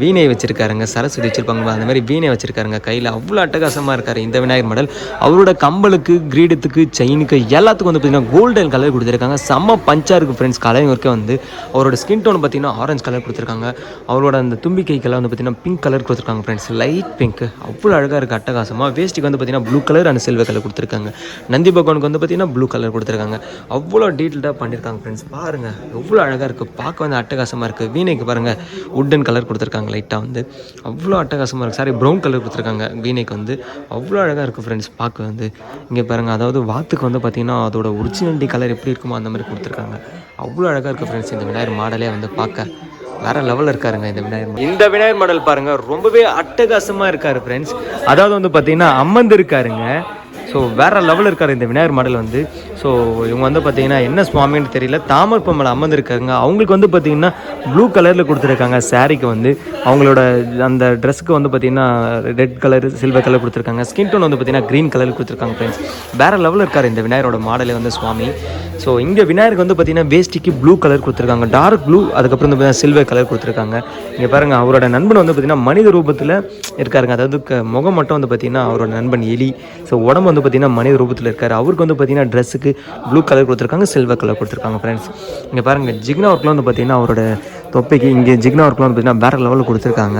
வீணை வச்சுருக்காருங்க சரஸ்வதி வச்சுருப்பாங்க அந்த மாதிரி வீணை வச்சுருக்காருங்க. கையில் அவ்வளோ அட்டகாசமாக இருக்கார் இந்த விநாயகர் மாடல். அவரோட கம்பலுக்கு கிரீடத்துக்கு செயினுக்கு எல்லாத்துக்கும் வந்து பார்த்தீங்கன்னா கோல்டன் கலர் கொடுத்துருக்காங்க. செம்ம பஞ்சாக இருக்குது ஃப்ரெண்ட்ஸ் கலரிங் ஒர்க்கே வந்து அவரோட ஸ்கின் டோன் பார்த்தீங்கன்னா ஆரஞ்சு கலர் கொடுத்துருக்காங்க. அவரோட அந்த தும்பிக்கைக்கெல்லாம் வந்து பார்த்தீங்கன்னா பிங்க் கலர் கொடுத்துருக்காங்க ஃப்ரெண்ட்ஸ் லைட் பிங்க் அவ்வளோ அழகாக இருக்குது அட்டகாசமாக வேஸ்ட்டுக்கு வந்து பார்த்தீங்கன்னா blue colour and silver colour கொடுத்துருக்காங்க. நந்தி பகவானுக்கு வந்து பார்த்தீங்கன்னா ப்ளூ கலர் கொடுத்துருக்காங்க. அவ்வளோ டீட்டெயில்டாக பண்ணியிருக்காங்க ஃப்ரெண்ட்ஸ் பாருங்கள் எவ்வளோ அழகாக இருக்குது பார்க்க வந்து அட்டகாசமாக இருக்குது வீணைக்கு பாருங்கள் உட்டன் கலர் கொடுத்துருக்காங்க லைட்டாக வந்து. அவ்வளோ அட்டகாசமாக இருக்குது சாரி ப்ரௌன் கலர் கொடுத்துருக்காங்க வீணைக்கு வந்து. அவ்வளோ அழகாக இருக்குது ஃப்ரெண்ட்ஸ் பார்க்க வந்து. இங்கே பாருங்கள் அதாவது வாத்துக்கு வந்து பார்த்தீங்கன்னா அதோட ஒரிஜினாலிட்டி கலர் எப்படி இருக்குமோ அந்த மாதிரி கொடுத்துருக்காங்க. அவ்வளோ அழகாக இருக்குது ஃப்ரெண்ட்ஸ் இந்த விநாயகர் மாடலே வந்து பார்க்க. வேற லெவலில் இருக்காருங்க இந்த விநாயகர் இந்த விநாயகர் மாடல் பாருங்க ரொம்பவே அட்டகாசமாக இருக்காரு ஃப்ரெண்ட்ஸ் அதாவது வந்து பார்த்தீங்கன்னா அம்மந்து இருக்காருங்க ஸோ வேற லெவலில் இருக்கார் இந்த விநாயகர் மாடல் வந்து. ஸோ இவங்க வந்து பார்த்தீங்கன்னா என்ன சுவாமின்னு தெரியல தாமர் பொம்மல் அமர்ந்திருக்காங்க அவங்களுக்கு வந்து பார்த்தீங்கன்னா ப்ளூ கலரில் கொடுத்துருக்காங்க சாரீக்கு வந்து அவங்களோட அந்த ட்ரெஸ்ஸுக்கு வந்து பார்த்தீங்கன்னா ரெட் கலர் சில்வர் கலர் கொடுத்துருக்காங்க ஸ்கின் டோன் வந்து பார்த்தீங்கன்னா க்ரீன் கலர் கொடுத்துருக்காங்க ஃப்ரெண்ட்ஸ் வேற லெவலில் இருக்கார் இந்த விநாயகரோட மாடலே வந்து சுவாமி ஸோ இங்கே விநாயகருக்கு வந்து பார்த்தீங்கன்னா வேஷ்டிக்கு ப்ளூ கலர் கொடுத்துருக்காங்க டார்க் ப்ளூ அதுக்கப்புறம் வந்து பார்த்தீங்கன்னா சில்வர் கலர் கொடுத்துருக்காங்க இங்கே பாருங்கள் அவரோட நண்பன் வந்து பார்த்தீங்கன்னா மனித ரூபத்தில் இருக்காருங்க அதாவது முகம் மட்டும் வந்து பார்த்தீங்கன்னா அவரோட நண்பன் எலி ஸோ உடம்பு வந்து பார்த்தீங்கன்னா மனித ரூபத்தில் இருக்கார் அவருக்கு வந்து பார்த்தீங்கன்னா ட்ரெஸ்ஸுக்கு ப்ளூ கலர் கொடுத்துருக்காங்க சில்வர் கலர் கொடுத்துருக்காங்க ஃப்ரெண்ட்ஸ் இங்கே பாருங்கள் ஜிக்னா ஒர்க்கில் வந்து பார்த்தீங்கன்னா அவரோட தொப்பைக்கு இங்கே ஜிக்னா ஒர்க்லாம் வந்து பார்த்தீங்கன்னா வேறு லெவலில் கொடுத்துருக்காங்க.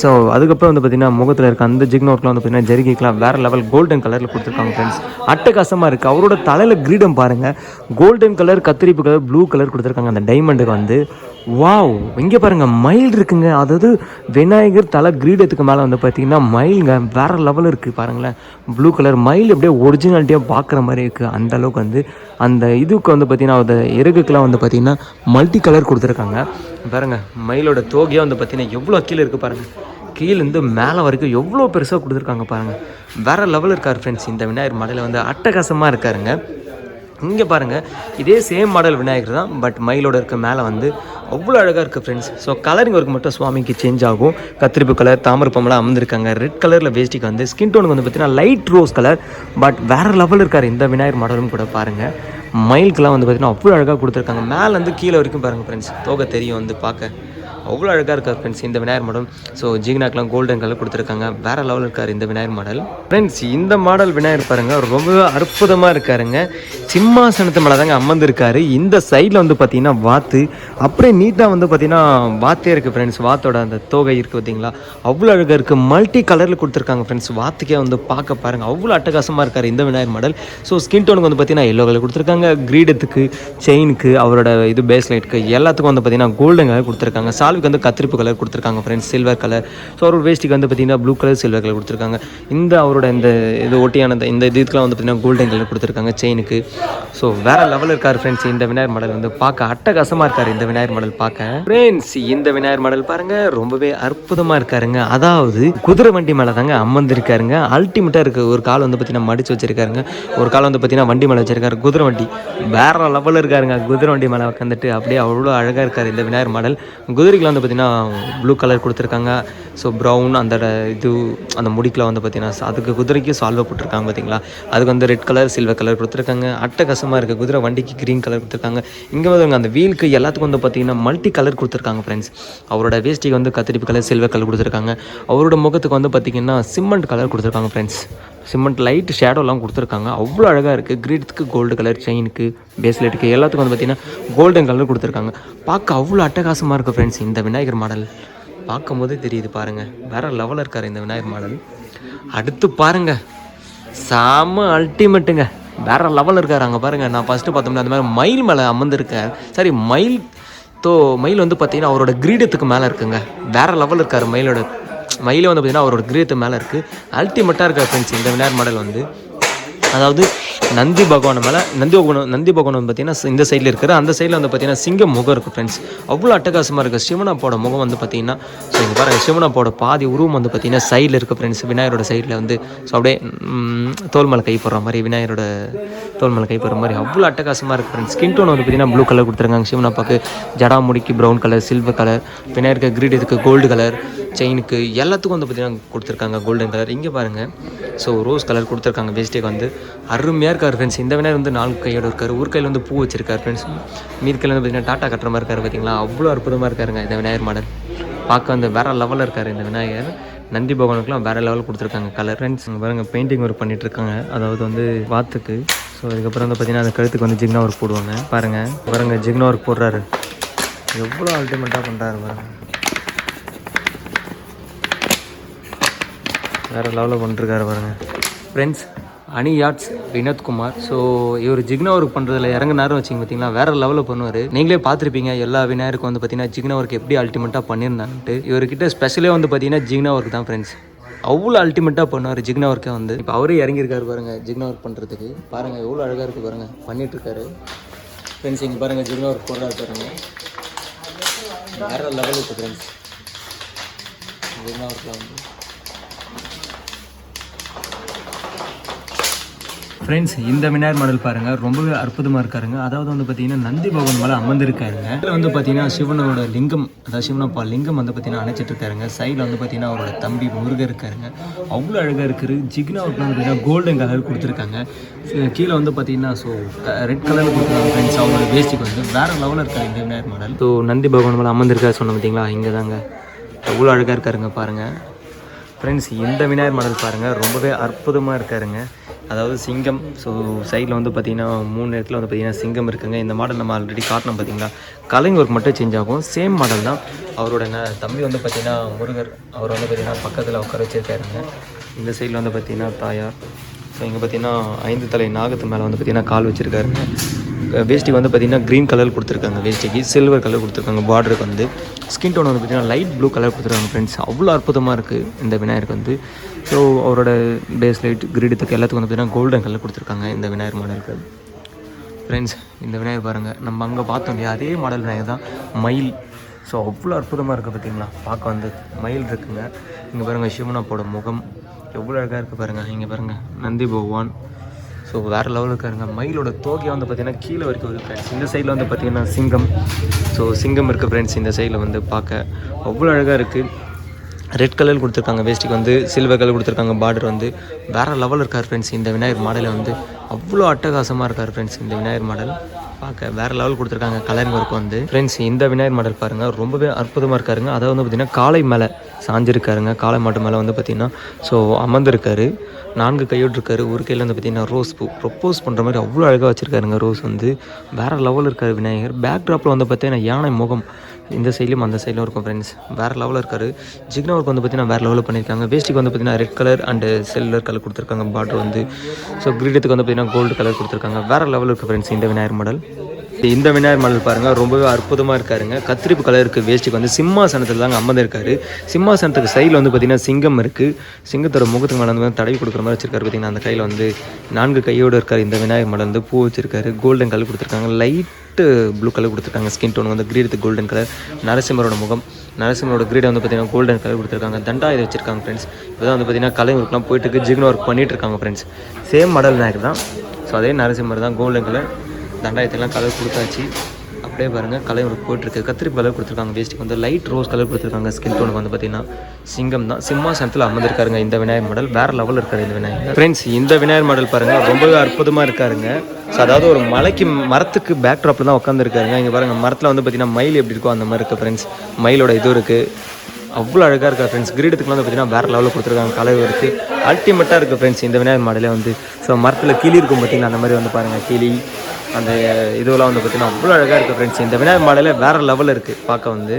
ஸோ அதுக்கப்புறம் வந்து பார்த்தீங்கன்னா முகத்தில் இருக்க அந்த ஜிக்னா ஒர்க்லாம் வந்து பார்த்தீங்கன்னா ஜெரிகைக்கெலாம் வேறு லெவல் கோல்டன் கலரில் கொடுத்துருக்காங்க ஃப்ரெண்ட்ஸ் அட்டகாசமாக இருக்குது அவரோட தலையில் கிரீடம் பாருங்கள் கோல்டன் கலர் கத்திரிப்பு கலர் ப்ளூ கலர் கொடுத்துருக்காங்க. அந்த டைமண்டுக்கு வந்து வாவ் இங்கே பாருங்கள் மயில் இருக்குங்க. அதாவது விநாயகர் தலை கிரீடத்துக்கு மேலே வந்து பார்த்தீங்கன்னா மயிலுங்க வேறு லெவல் இருக்குது பாருங்களேன். ப்ளூ கலர் மயில் அப்படியே ஒரிஜினாலிட்டியாக பார்க்குற மாதிரி இருக்குது அந்த அளவுக்கு வந்து அந்த இதுக்கு வந்து பார்த்தீங்கன்னா அந்த இறகுக்கெலாம் வந்து பார்த்தீங்கன்னா மல்டி கலர் கொடுத்துருக்காங்க. பாருங்க மயிலோட தோகையாக வந்து பார்த்தீங்கன்னா எவ்வளோ கீழே இருக்குது பாருங்கள் கீழேருந்து மேலே வரைக்கும் எவ்வளோ பெருசாக கொடுத்துருக்காங்க பாருங்கள் வேறு லெவல் இருக்கார் ஃப்ரெண்ட்ஸ் இந்த விநாயகர் மலையில் வந்து அட்டகாசமாக இருக்காருங்க. இங்கே பாருங்கள் இதே சேம் மாடல் விநாயகர் தான் பட் மயிலோட இருக்க மேலே வந்து அவ்வளோ அழகாக இருக்குது ஃப்ரெண்ட்ஸ் ஸோ கலரிங் ஒர்க் மட்டும் சுவாமிக்கு சேஞ்ச் ஆகும். கத்திரிப்பு கலர் தாமரப்பம்லாம் அமர்ந்திருக்காங்க. ரெட் கலரில் வேஸ்டிக்கு வந்து ஸ்கின் டோனுக்கு வந்து பார்த்தீங்கன்னா லைட் ரோஸ் கலர் பட் வேறு லெவல் இருக்கார் இந்த விநாயகர் மாடலும் கூட பாருங்கள் மயிலுக்கெல்லாம் வந்து பார்த்தீங்கன்னா அவ்வளோ அழகாக கொடுத்துருக்காங்க. மேலேருந்து கீழே வரைக்கும் பாருங்கள் ஃப்ரெண்ட்ஸ் தோகை தெரியும் வந்து பார்க்க. அவ்வளோ அழகாக இருக்கார் ஃப்ரெண்ட்ஸ் இந்த விநாயகர் மாடல் ஸோ ஜிக்னாக்கெலாம் கோல்டன் கலர் கொடுத்துருக்காங்க. வேறு லெவலில் இருக்கார் இந்த விநாயகர் மாடல் ஃப்ரெண்ட்ஸ் இந்த மாடல் விநாயகர் பாருங்கள் ரொம்பவே அற்புதமாக இருக்காருங்க. சிம்மாசனத்து மேலே தாங்க அமர்ந்திருக்காரு. இந்த சைடில் வந்து பார்த்தீங்கன்னா வாத்து. அப்படியே நீட்டாக வந்து பார்த்தீங்கன்னா வாத்தே இருக்குது ஃப்ரெண்ட்ஸ் வாத்தோட அந்த தோகை இருக்குது பார்த்தீங்களா அவ்வளோ அழகாக இருக்குது மல்டி கலரில் கொடுத்துருக்காங்க ஃப்ரெண்ட்ஸ் வாத்துக்கே வந்து பார்க்க பாருங்கள் அவ்வளோ அட்டகாசமாக இருக்கார் இந்த விநாயகர் மாடல் ஸோ ஸ்கின் டோனுக்கு வந்து பார்த்தீங்கன்னா எல்லோ கலர் கொடுத்துருக்காங்க. கிரீடத்துக்கு செயினுக்கு அவரோட இது பேஸ் லைட்டுக்கு எல்லாத்துக்கும் வந்து பார்த்தீங்கன்னா கோல்டன் கலர் கொடுத்துருக்காங்க. சால்விக்கு வந்து கத்திரிப்பு கலர் கொடுத்துருக்காங்க ஃப்ரெண்ட்ஸ் சில்வர் கலர் ஸோ அவரோட வேஸ்ட்டுக்கு வந்து பார்த்தீங்கன்னா ப்ளூ கலர் சில்வர் கலர் கொடுத்துருக்காங்க. இந்த அவரோட இந்த இது ஒட்டியான இந்த- இந்த இதுக்கெலாம் வந்து பார்த்தீங்கன்னா கோல்டன் கலர் கொடுத்துருக்காங்க செயினுக்கு ஸோ வேற லெவலில் இருக்கார் ஃப்ரெண்ட்ஸ் இந்த விநாயகர் மாடல் வந்து பார்க்க அட்டகாசமாக இருக்கார் இந்த விநாயகர் மாடல் பார்க்க. ஃப்ரெண்ட்ஸ் இந்த விநாயகர் மாடல் பாருங்க ரொம்பவே அற்புதமாக இருக்காருங்க. அதாவது குதிரை வண்டி மேலே தாங்க அமர்ந்திருக்காருங்க அல்டிமேட்டாக இருக்குது ஒரு கால் வந்து பார்த்தீங்கன்னா மடிச்சு வச்சிருக்காருங்க. ஒரு கால் வந்து பார்த்தீங்கன்னா வண்டி மேலே வச்சிருக்காரு குதிரை வண்டி. வேற லெவலில் இருக்காருங்க குதிரை வண்டி மேலே உட்காந்துட்டு அப்படியே அவ்வளோ அழகாக இருக்கார் இந்த விநாயகர் மாடல். குதிரைக்கு வந்து பார்த்தீங்கன்னா ப்ளூ கலர் கொடுத்துருக்காங்க. ஸோ ப்ரௌன் அந்த இது அந்த முடிக்கில் வந்து பார்த்தீங்கன்னா அதுக்கு குதிரைக்கு சால்வை போட்டிருக்காங்க பார்த்தீங்களா அதுக்கு வந்து ரெட் கலர் சில்வர் கலர் கொடுத்துருக்காங்க. அட்டகாசமாக இருக்குது குதிரை வண்டிக்கு க்ரீன் கலர் கொடுத்துருக்காங்க. இங்கே வந்து அந்த வீலுக்கு எல்லாத்துக்கும் வந்து பார்த்தீங்கன்னா மல்டி கலர் கொடுத்துருக்காங்க ஃப்ரெண்ட்ஸ் அவரோட வேஷ்டிக்கு வந்து கத்திரிப்பு கலர் சில்வர் கலர் கொடுத்துருக்காங்க. அவரோட முகத்துக்கு வந்து பார்த்தீங்கன்னா சிமெண்ட் கலர் கொடுத்துருக்காங்க ஃப்ரெண்ட்ஸ் சிமெண்ட் லைட் ஷேடோலாம் கொடுத்துருக்காங்க. அவ்வளோ அழகாக இருக்குது கிரீட்க்கு கோல்டு கலர் செயினுக்கு பேஸ்லெட்டுக்கு எல்லாத்துக்கும் வந்து பார்த்தீங்கன்னா கோல்டன் கலர் கொடுத்துருக்காங்க. பார்க்க அவ்வளோ அட்டகாசமாக இருக்குது ஃப்ரெண்ட்ஸ் இந்த விநாயகர் மாடல். பார்க்கும்போதே தெரியுது பாருங்கள் வேற லெவலில் இருக்கார் இந்த விநாயகர் மாடல். அடுத்து பாருங்கள் செம அல்டிமேட்டுங்க வேற லெவலில் இருக்கார் அங்கே பாருங்கள் நான் ஃபஸ்ட்டு பார்த்தோம்னா அந்த மாதிரி மயில் மேலே அமர்ந்திருக்கார். சரி மயில் தோ மயில் வந்து பார்த்தீங்கன்னா அவரோட கிரீடத்துக்கு மேலே இருக்குங்க. வேற லெவலில் இருக்கார் மயிலோட. மயிலே வந்து பார்த்தீங்கன்னா அவரோட கிரீடத்து மேலே இருக்குது அல்டிமேட்டாக இருக்கார் ஃப்ரெண்ட்ஸ் இந்த விநாயகர் மாடல் வந்து. அதாவது நந்தி பகவான் மேலே நந்தி பகவான் நந்தி பகவான் வந்து பார்த்தீங்கன்னா இந்த சைடில் இருக்கிற அந்த சைடில் வந்து பார்த்தீங்கன்னா சிங்கம் முகம் இருக்குது ஃப்ரெண்ட்ஸ் அவ்வளோ அட்டகாசமாக இருக்குது சிவனாப்போட முகம் வந்து பார்த்தீங்கன்னா ஸோ இங்கே பாருங்க சிவனாப்போட பாதி உருவம் வந்து பார்த்தீங்கன்னா சைடில் இருக்குது ஃப்ரெண்ட்ஸ் விநாயகரோட சைடில் வந்து ஸோ அப்படியே தோல்மலை தோல் கை போடுற மாதிரி விநாயகரோட தோல் மலை கை போடுற மாதிரி அவ்வளோ அட்டகாசமாக இருக்குது ஃப்ரெண்ட்ஸ் ஸ்கின் டோன் வந்து பார்த்தீங்கன்னா ப்ளூ கலர் கொடுத்துருக்காங்க. சிவனாப்பாக்கு ஜடாமுடிக்கு ப்ரௌன் கலர் சில்வர் கலர் விநாயகருக்கு கிரீடத்துக்கு கோல்டு கலர் செயினுக்கு எல்லாத்துக்கும் வந்து பார்த்தீங்கன்னா கொடுத்துருக்காங்க கோல்டன் கலர் இங்கே பாருங்கள் ஸோ ரோஸ் கலர் கொடுத்துருக்காங்க வேஸ்டேக் வந்து. அருமையாக இருக்கார் ஃப்ரெண்ட்ஸ் இந்த விநாயகர் வந்து நாலு கையோட இருக்கார். ஒரு கையில் வந்து பூ வச்சிருக்கார் ஃப்ரெண்ட்ஸ் மீதி கையில் வந்து பார்த்தீங்கன்னா டாட்டா கட்டுற மாதிரி இருக்காரு பார்த்தீங்களா அவ்வளோ அற்புதமாக இருக்காருங்க இந்த விநாயகர் மாடல். பார்க்க வந்து வேற லெவலில் இருக்கார் இந்த விநாயகர். நந்தி பகவானுக்குலாம் வேறு லெவல் கொடுத்துருக்காங்க கலர் ஃப்ரெண்ட்ஸ் பாருங்க பெயிண்டிங் ஒர்க் பண்ணிட்டுருக்காங்க. அதாவது வந்து வாத்துக்கு. ஸோ அதுக்கப்புறம் வந்து பார்த்தீங்கன்னா அந்த கழுத்துக்கு வந்து ஜிக்னா ஒர்க் போடுவாங்க. பாருங்கள் பாருங்க ஜிக்னா ஒர்க் போடுறாரு. எவ்வளோ அல்டிமேட்டாக பண்ணுறாரு பாருங்கள் வேறு லெவலில் பண்ணிருக்காரு பாருங்கள் ஃப்ரெண்ட்ஸ் அனி யாட்ஸ் வினோத்குமார் ஸோ இவர் ஜிக்னா ஒர்க் பண்ணுறதுல இறங்குனாரும் வச்சிங்க பார்த்தீங்களா வேறு லெவலில் பண்ணுவார். நீங்களே பார்த்துருப்பீங்க எல்லா விநாயகருக்கும் வந்து பார்த்தீங்கன்னா ஜிக்னா ஒர்க் எப்படி அல்டிமேட்டாக பண்ணியிருந்தான்ட்டு இவர்கிட்ட ஸ்பெஷலே வந்து பார்த்தீங்கன்னா ஜிக்னா ஒர்க் தான் ஃப்ரெண்ட்ஸ் அவ்வளோ அல்டிமேட்டாக பண்ணுவார் ஜிக்னா ஒர்க்கே வந்து. இப்போ அவரே இறங்கியிருக்காரு பாருங்கள் ஜிக்னா ஒர்க் பண்ணுறதுக்கு பாருங்கள் எவ்வளோ அழகாக இருக்குது பாருங்கள் பண்ணிகிட்ருக்காரு ஃப்ரெண்ட்ஸ் இங்கே பாருங்கள் ஜிக்னா ஒர்க் போடுறாரு பாருங்கள் வேறு லெவல் இருக்குது ஃப்ரெண்ட்ஸ் ஜிக்னா ஒர்க்கில் வந்து ஃப்ரெண்ட்ஸ் இந்த விநாயகர் மாடல் பாருங்க. ரொம்பவே அற்புதமாக இருக்காருங்க. அதாவது வந்து பார்த்தீங்கன்னா நந்தி பகவான் மேலே அமர்ந்திருக்காருங்க. இதில் வந்து பார்த்தீங்கன்னா சிவனோட லிங்கம் அதாவது சிவனப்பா லிங்கம் வந்து பார்த்தீங்கன்னா அணைச்சிட்டு இருக்காருங்க சைடில் வந்து பார்த்தீங்கன்னா அவரோட தம்பி முருகர் இருக்காருங்க. அவ்வளோ அழகாக இருக்குது. ஜிக்னா ஒரு வந்து பார்த்தீங்கன்னா கோல்டன் கலர் கொடுத்துருக்காங்க. கீழே வந்து பார்த்தீங்கன்னா ஸோ ரெட் கலர் கொடுத்துருக்காங்க ஃப்ரெண்ட்ஸ் அவங்களோட வேஸ்ட்டுக்கு வந்து வேறு லெவலில் இருக்காரு இந்த விநாயகர் மாடல். ஸோ நந்தி பகவான் மேலே அமர்ந்திருக்காரு சொன்ன பார்த்தீங்களா இங்கே தாங்க அவ்வளோ அழகாக இருக்காருங்க பாருங்கள் ஃப்ரெண்ட்ஸ் இந்த விநாயகர் மாடல் பாருங்கள் ரொம்பவே அற்புதமாக இருக்காருங்க. அதாவது சிங்கம் ஸோ சைடில் வந்து பார்த்தீங்கன்னா மூணு இடத்துல வந்து பார்த்தீங்கன்னா சிங்கம் இருக்குங்க. இந்த மாடல் நம்ம ஆல்ரெடி காட்டினோம் பார்த்தீங்களா கலைங் ஒர்க் மட்டும் சேஞ்ச் ஆகும். சேம் மாடல் தான். அவரோட ந- தம்பி வந்து பார்த்திங்கன்னா முருகர் அவர் வந்து பார்த்தீங்கன்னா பக்கத்தில் உட்கார வச்சிருக்காருங்க. இந்த சைடில் வந்து பார்த்தீங்கன்னா தாயார். ஸோ இங்கே பார்த்தீங்கன்னா ஐந்து தலை நாகத்து மேலே வந்து பார்த்தீங்கன்னா கால் வச்சுருக்காருங்க. வேஷ்டி வந்து பார்த்தீங்கன்னா க்ரீன் கலர் கொடுத்துருக்காங்க. வேஷ்டிக்கு சில்வர் கலர் கொடுத்துருக்காங்க. பார்டருக்கு வந்து ஸ்கின் டோன் வந்து பார்த்தீங்கன்னா லைட் ப்ளூ கலர் கொடுத்துருக்காங்க ஃப்ரெண்ட்ஸ் அவ்வளோ அற்புதமாக இருக்குது இந்த விநாயகருக்கு வந்து. ஸோ அவரோட பேஸ் லைட் கிரீடத்துக்கு எல்லாத்துக்கும் வந்து பார்த்தீங்கன்னா கோல்டன் கலர் கொடுத்துருக்காங்க இந்த விநாயகர் மாடலுக்கு. ஃப்ரெண்ட்ஸ் இந்த விநாயகர் பாருங்கள் நம்ம அங்கே பார்த்தோம் இல்லையா? அதே மாடல் விநாயகர் தான். மயில். ஸோ அவ்வளோ அற்புதமாக இருக்குது பார்த்தீங்களா? பார்க்க வந்து மயில் இருக்குங்க. இங்கே பாருங்கள் சிவனாப்போட முகம். எவ்வளோ அழகாக இருக்குது பாருங்கள் இங்கே பாருங்கள் நந்தி பகவான். ஸோ வேறு லெவலில் இருக்காருங்க. மயிலோட தோகையை வந்து பார்த்திங்கன்னா கீழே வரைக்கும் இருக்குது ஃப்ரெண்ட்ஸ் இந்த சைடில் வந்து பார்த்தீங்கன்னா சிங்கம். ஸோ சிங்கம் இருக்குது ஃப்ரெண்ட்ஸ் இந்த சைடில் வந்து பார்க்க அவ்வளோ அழகாக இருக்குது ரெட் கலர் கொடுத்துருக்காங்க வேஸ்ட்டுக்கு வந்து. சில்வர் கலர் கொடுத்துருக்காங்க பார்டர் வந்து. வேறு லெவலில் இருக்கார் ஃப்ரெண்ட்ஸ் இந்த விநாயகர் மாடலில் வந்து அவ்வளோ அட்டகாசமாக இருக்கார் ஃப்ரெண்ட்ஸ் இந்த விநாயகர் மாடல் பார்க்க வேறு லெவல் கொடுத்துருக்காங்க கலரிங் ஒர்க் வந்து. ஃப்ரெண்ட்ஸ் இந்த விநாயகர் மாடல் பாருங்கள் ரொம்பவே அற்புதமாக இருக்காருங்க. அதாவது வந்து பார்த்திங்கன்னா காலை மேலே. சாஞ்சிருக்காருங்க. காளை மாட்டு மேலே வந்து பார்த்திங்கன்னா ஸோ அமர்ந்திருக்காரு. நான்கு கையோடு இருக்காரு ஒரு கையில் வந்து பார்த்திங்கன்னா ரோஸ் பூ. ப்ரொப்போஸ் பண்ணுற மாதிரி அவ்வளோ அழகாக வச்சுருக்காருங்க ரோஸ் வந்து. வேறு லெவலில் இருக்கார் விநாயகர். பேக் ட்ராப்பில் வந்து பார்த்தீங்கன்னா யானை முகம். இந்த சைட்லையும் அந்த சைட்லையும் இருக்கும் ஃப்ரெண்ட்ஸ் வேறு லெவலில் இருக்காரு. ஜிக்னாவுக்கு வந்து பார்த்தீங்கன்னா வேறு லெவலில் பண்ணியிருக்காங்க வேஸ்ட்டுக்கு வந்து பார்த்தீங்கன்னா red colour and silver colour கொடுத்துருக்காங்க பார்டர் வந்து. ஸோ கிரீடத்துக்கு வந்து பார்த்தீங்கன்னா கோல்டு கலர் கொடுத்துருக்காங்க. வேறு லெவலில் இருக்குது ஃப்ரெண்ட்ஸ் இந்த விநாயகர் மாடல் இந்த விநாயகர் மடல் பாருங்கள் ரொம்பவே அற்புதமாக இருக்காருங்க. கத்திரிப்பு கலருக்கு வேஸ்ட்டுக்கு வந்து சிம்மாசனத்தில் தாங்க அமர்ந்திருக்காரு சிம்மாசனத்துக்கு சைடில் வந்து பார்த்தீங்கன்னா சிங்கம் இருக்குது சிங்கத்தோட முகத்துக்கு மேலே வந்து தடவி கொடுக்குற மாதிரி வச்சிருக்காரு பார்த்தீங்கன்னா அந்த கையில் வந்து நான்கு கையோடு இருக்கார். இந்த விநாயகர் மாடல் வந்து பூ வச்சிருக்காரு. கோல்டன் கலர் கொடுத்துருக்காங்க. லைட்டு ப்ளூ கலர் கொடுத்துருக்காங்க. ஸ்கின் டோன் வந்து கிரீடத்து கோல்டன் கலர் நரசிம்மரோட முகம். நரசிம்மரோட கிரீடை வந்து பார்த்தீங்கன்னா கோல்டன் கலர் கொடுத்துருக்காங்க. தண்டா இதை வச்சிருக்காங்க ஃப்ரெண்ட்ஸ் இப்போ தான் வந்து பார்த்தீங்கன்னா கலை ஒர்க்லாம் போயிட்டு இருக்கு. ஜிக்னோ ஒர்க் பண்ணிட்டு இருக்காங்க ஃப்ரெண்ட்ஸ் சேம் மாடல் விநாயகர் தான். ஸோ அதே நரசிம்மர் தான் கோல்டன் கலர் தண்டாயத்தெல்லாம் கலர் கொடுத்தாச்சு. அப்படியே பாருங்கள் கலர் ஒர்க் போயிட்டுருக்கு. கத்திரிப்பு கலர் கொடுத்துருக்காங்க. வேஸ்ட்டுக்கு வந்து லைட் ரோஸ் கலர் கொடுத்துருக்காங்க. ஸ்கின் டோனுக்கு வந்து பார்த்தீங்கன்னா சிங்கம் தான். சிம்மாசனத்தில் அமர்ந்திருக்காருங்க இந்த விநாயகர் மாடல் வேறு லெவலில் இருக்காரு இந்த விநாயகர். ஃப்ரெண்ட்ஸ் இந்த விநாயகர் மாடல் பாருங்கள் ரொம்பவே அற்புதமாக இருக்காருங்க. ஸோ அதாவது ஒரு மலைக்கு மரத்துக்கு பேக் ட்ராப்பில் தான் உட்காந்துருக்காருங்க இங்கே பாருங்கள் மரத்தில் வந்து பார்த்தீங்கன்னா மயில் எப்படி இருக்கோ அந்த மாதிரி இருக்குது ஃப்ரெண்ட்ஸ் மயிலோட இது இருக்குது அவ்வளோ அழகாக இருக்கா ஃப்ரெண்ட்ஸ் கிரீடத்துக்குலாம் வந்து பார்த்தீங்கன்னா வேறு லெவலில் கொடுத்துருக்காங்க. கலர் இருக்குது அல்டிமேட்டாக இருக்குது ஃப்ரெண்ட்ஸ் இந்த விநாயகர் மாடலே வந்து. ஸோ மரத்தில் கிளி இருக்கும் பார்த்தீங்கன்னா அந்த மாதிரி வந்து பாருங்கள் கிளி. அந்த இதுவெல்லாம் வந்து பார்த்தீங்கன்னா அவ்வளோ அழகாக இருக்குது ஃப்ரெண்ட்ஸ் இந்த விநாயகர் மாடலே வேறு லெவலில் இருக்குது பார்க்க வந்து.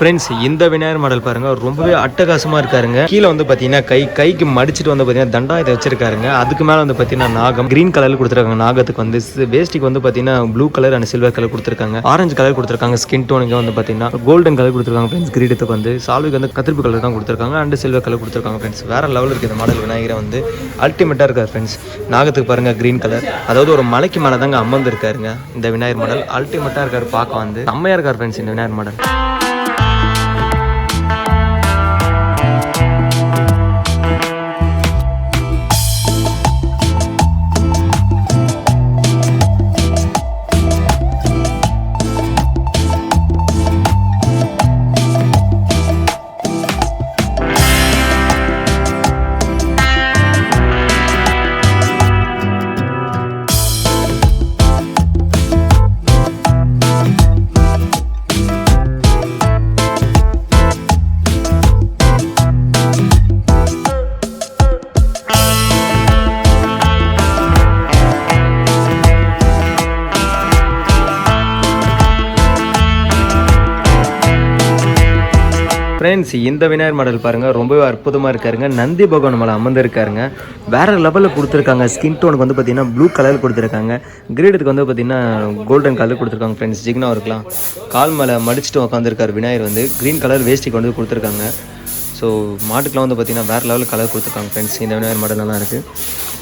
ஃப்ரெண்ட்ஸ் இந்த விநாயகர் மாடல் பாருங்க. ரொம்பவே அட்டகாசமாக இருக்காருங்க. கீழே வந்து பார்த்தீங்கன்னா கை கைக்கு மடிச்சிட்டு வந்து பார்த்தீங்கன்னா தண்டாயத்தை வச்சிருக்காருங்க. அதுக்கு மேலே வந்து பார்த்தீங்கன்னா நாகம் கிரீன் கலரில் கொடுத்துருக்காங்க. நாகத்துக்கு வந்து வேஸ்டிக்கு வந்து பார்த்தீங்கன்னா blue colour and silver colour கொடுத்துருக்காங்க. ஆரஞ்சு கலர் கொடுத்துருக்காங்க. ஸ்கின் டோனுக்கு வந்து பார்த்தீங்கன்னா கோல்டன் கலர் கொடுத்துருக்காங்க ஃப்ரெண்ட்ஸ் கிரீடத்துக்கு வந்து சால்விக்கு வந்து கத்திரிப்பு கலர் தான் கொடுத்துருக்காங்க. அண்ட் சில்வர் கலர் கொடுத்துருக்காங்க ஃப்ரெண்ட்ஸ் வேற லெவலில் இருக்குது இந்த மாடல் விநாயகரை வந்து அல்டிமேட்டாக இருக்கார் ஃப்ரெண்ட்ஸ் நாகத்துக்கு பாருங்க கிரீன் கலர் அதாவது ஒரு மலைக்கு மேலே தாங்க அமர்ந்திருக்காருங்க இந்த விநாயகர் மாடல். அல்டிமேட்டாக இருக்கார் பார்க்க வந்து. செம்மையாக இருக்கார் ஃப்ரெண்ட்ஸ் இந்த விநாயகர் மாடல். ஃப்ரெண்ட்ஸ் இந்த விநாயகர் மாடல் பாருங்கள் ரொம்பவே அற்புதமாக இருக்காருங்க. நந்தி பகவான் மேலே அமர்ந்திருக்காருங்க. வேறு லெவலில் கொடுத்துருக்காங்க. ஸ்கின் டோனுக்கு வந்து பார்த்தீங்கன்னா ப்ளூ கலர் கொடுத்துருக்காங்க. கிரீடத்துக்கு வந்து பார்த்தீங்கன்னா கோல்டன் கலர் கொடுத்துருக்காங்க ஃப்ரெண்ட்ஸ் ஜிக்னா இருக்கலாம். கால் மேலே மடிச்சுட்டு உட்காந்துருக்காரு விநாயகர் வந்து. க்ரீன் கலர் வேஸ்டிக்கு வந்து கொடுத்துருக்காங்க. ஸோ மாட்டுக்கெலாம் வந்து பார்த்தீங்கன்னா வேறு லெவலில் கலர் கொடுத்துருக்காங்க ஃப்ரெண்ட்ஸ் இந்த விநாயகர் மாடல் நல்லா இருக்குது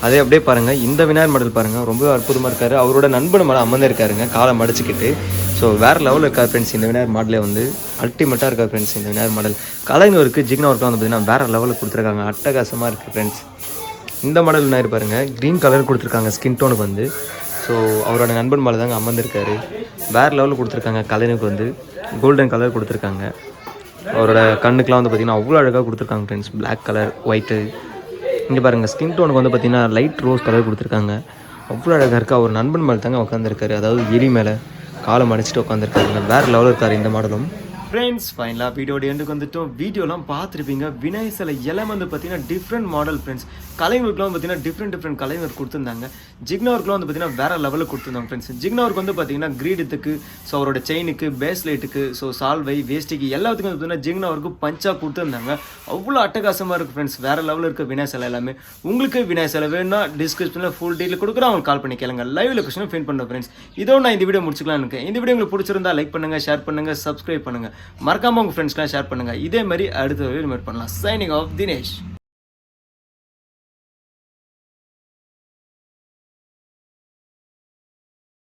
அதே அப்படியே பாருங்கள் இந்த விநாயகர் மாடல் பாருங்கள் ரொம்ப அற்புதமாக இருக்காரு. அவரோட நண்பன் மேலே அமர்ந்திருக்காருங்க. காலை மடிச்சுக்கிட்டு. ஸோ வேறு லெவலில் இருக்கார் ஃப்ரெண்ட்ஸ் இந்த விநாயகர் மாடலே வந்து. அல்டிமேட்டாக இருக்கா ஃப்ரெண்ட்ஸ் இந்த விநாயகர் மாடல். கலைஞர் இருக்குது ஜிக்னா ஒர்க்லாம் வந்து பார்த்தீங்கன்னா வேறு லெவலில் கொடுத்துருக்காங்க. அட்டகாசமாக இருக்குது ஃப்ரெண்ட்ஸ் இந்த மாடல் விநாயகர் பாருங்கள் க்ரீன் கலர் கொடுத்துருக்காங்க ஸ்கின் டோனுக்கு வந்து. ஸோ அவரோட நண்பன் மேலே தாங்க அமர்ந்திருக்காரு. வேறு லெவலில் கொடுத்துருக்காங்க கலைஞருக்கு வந்து. கோல்டன் கலர் கொடுத்துருக்காங்க. அவரோட கண்ணுக்கெலாம் வந்து பார்த்திங்கன்னா அவ்வளோ அழகாக கொடுத்துருக்காங்க ஃப்ரெண்ட்ஸ் பிளாக் கலர் ஒயிட்டு இங்கே பாருங்கள் ஸ்கின் டோனுக்கு வந்து பார்த்திங்கன்னா லைட் ரோஸ் கலர் கொடுத்துருக்காங்க. அவ்வளோ அழகாக இருக்குது அவர் நண்பன் மேலே தாங்க உட்காந்துருக்காரு அதாவது எலி மேலே காலை மடிச்சிட்டு உட்காந்துருக்காருங்க வேறு லெவலில் இருக்கார் இந்த மாடலும் ஃப்ரெண்ட்ஸ் ஃபைனலாக வீடியோட எண்டுக்கு வந்துட்டோம். வீடியோலாம் பார்த்துருப்பீங்க. விநாயகர் சிலை எல்லாம் வந்து பார்த்தீங்கன்னா டிஃப்ரெண்ட் மாடல் ஃப்ரெண்ட்ஸ் கலைஞருக்குலாம் பார்த்தீங்கன்னா டிஃப்ரெண்ட் டிஃப்ரெண்ட் கலைஞர் கொடுத்துருந்தாங்க. ஜிக்னவருக்குலாம் வந்து பார்த்தீங்கன்னா வேறு லெவலில் கொடுத்துருந்தாங்க ஃப்ரெண்ட்ஸ் ஜிக்னவருக்கு வந்து பார்த்தீங்கன்னா கிரீடத்துக்கு ஸோ அவரோட செயினுக்கு பேஸ்லைட்டுக்கு ஸோ சால்வை வேஸ்டிக்கு எல்லாத்துக்கும் வந்து பார்த்தீங்கன்னா ஜிக்னவருக்கு பஞ்சாக கொடுத்துருந்தாங்க. அவ்வளோ அட்டகாசமாக இருக்குது ஃப்ரெண்ட்ஸ் வேறு லெவலில் இருக்க விநாயகர் சிலை எல்லாமே. உங்களுக்கு விநாயகர் சிலை வேணும்னா டிஸ்கிரிப்ஷனில் ஃபுல் டீல் கொடுக்குறேன். அவங்க கால் பண்ணி கேளுங்க. லைவ் லொக்கேஷனும் ஃபின் பண்ணுறேன் ஃப்ரெண்ட்ஸ் இதோட நான் இந்த வீடியோ முடிச்சுக்கலாம் இருக்கேன். இந்த வீடியோ உங்களுக்கு பிடிச்சிருந்தா லைக் பண்ணுங்கள் ஷேர் பண்ணுங்க சப்ஸ்கிரைப் பண்ணுங்க. மறக்காம உங்க ஃப்ரெண்ட்ஸ்லாம் ஷேர் பண்ணுங்க. இதே மாதிரி அடுத்த வீடியோ மீட் பண்ணலாம். Signing off Dinesh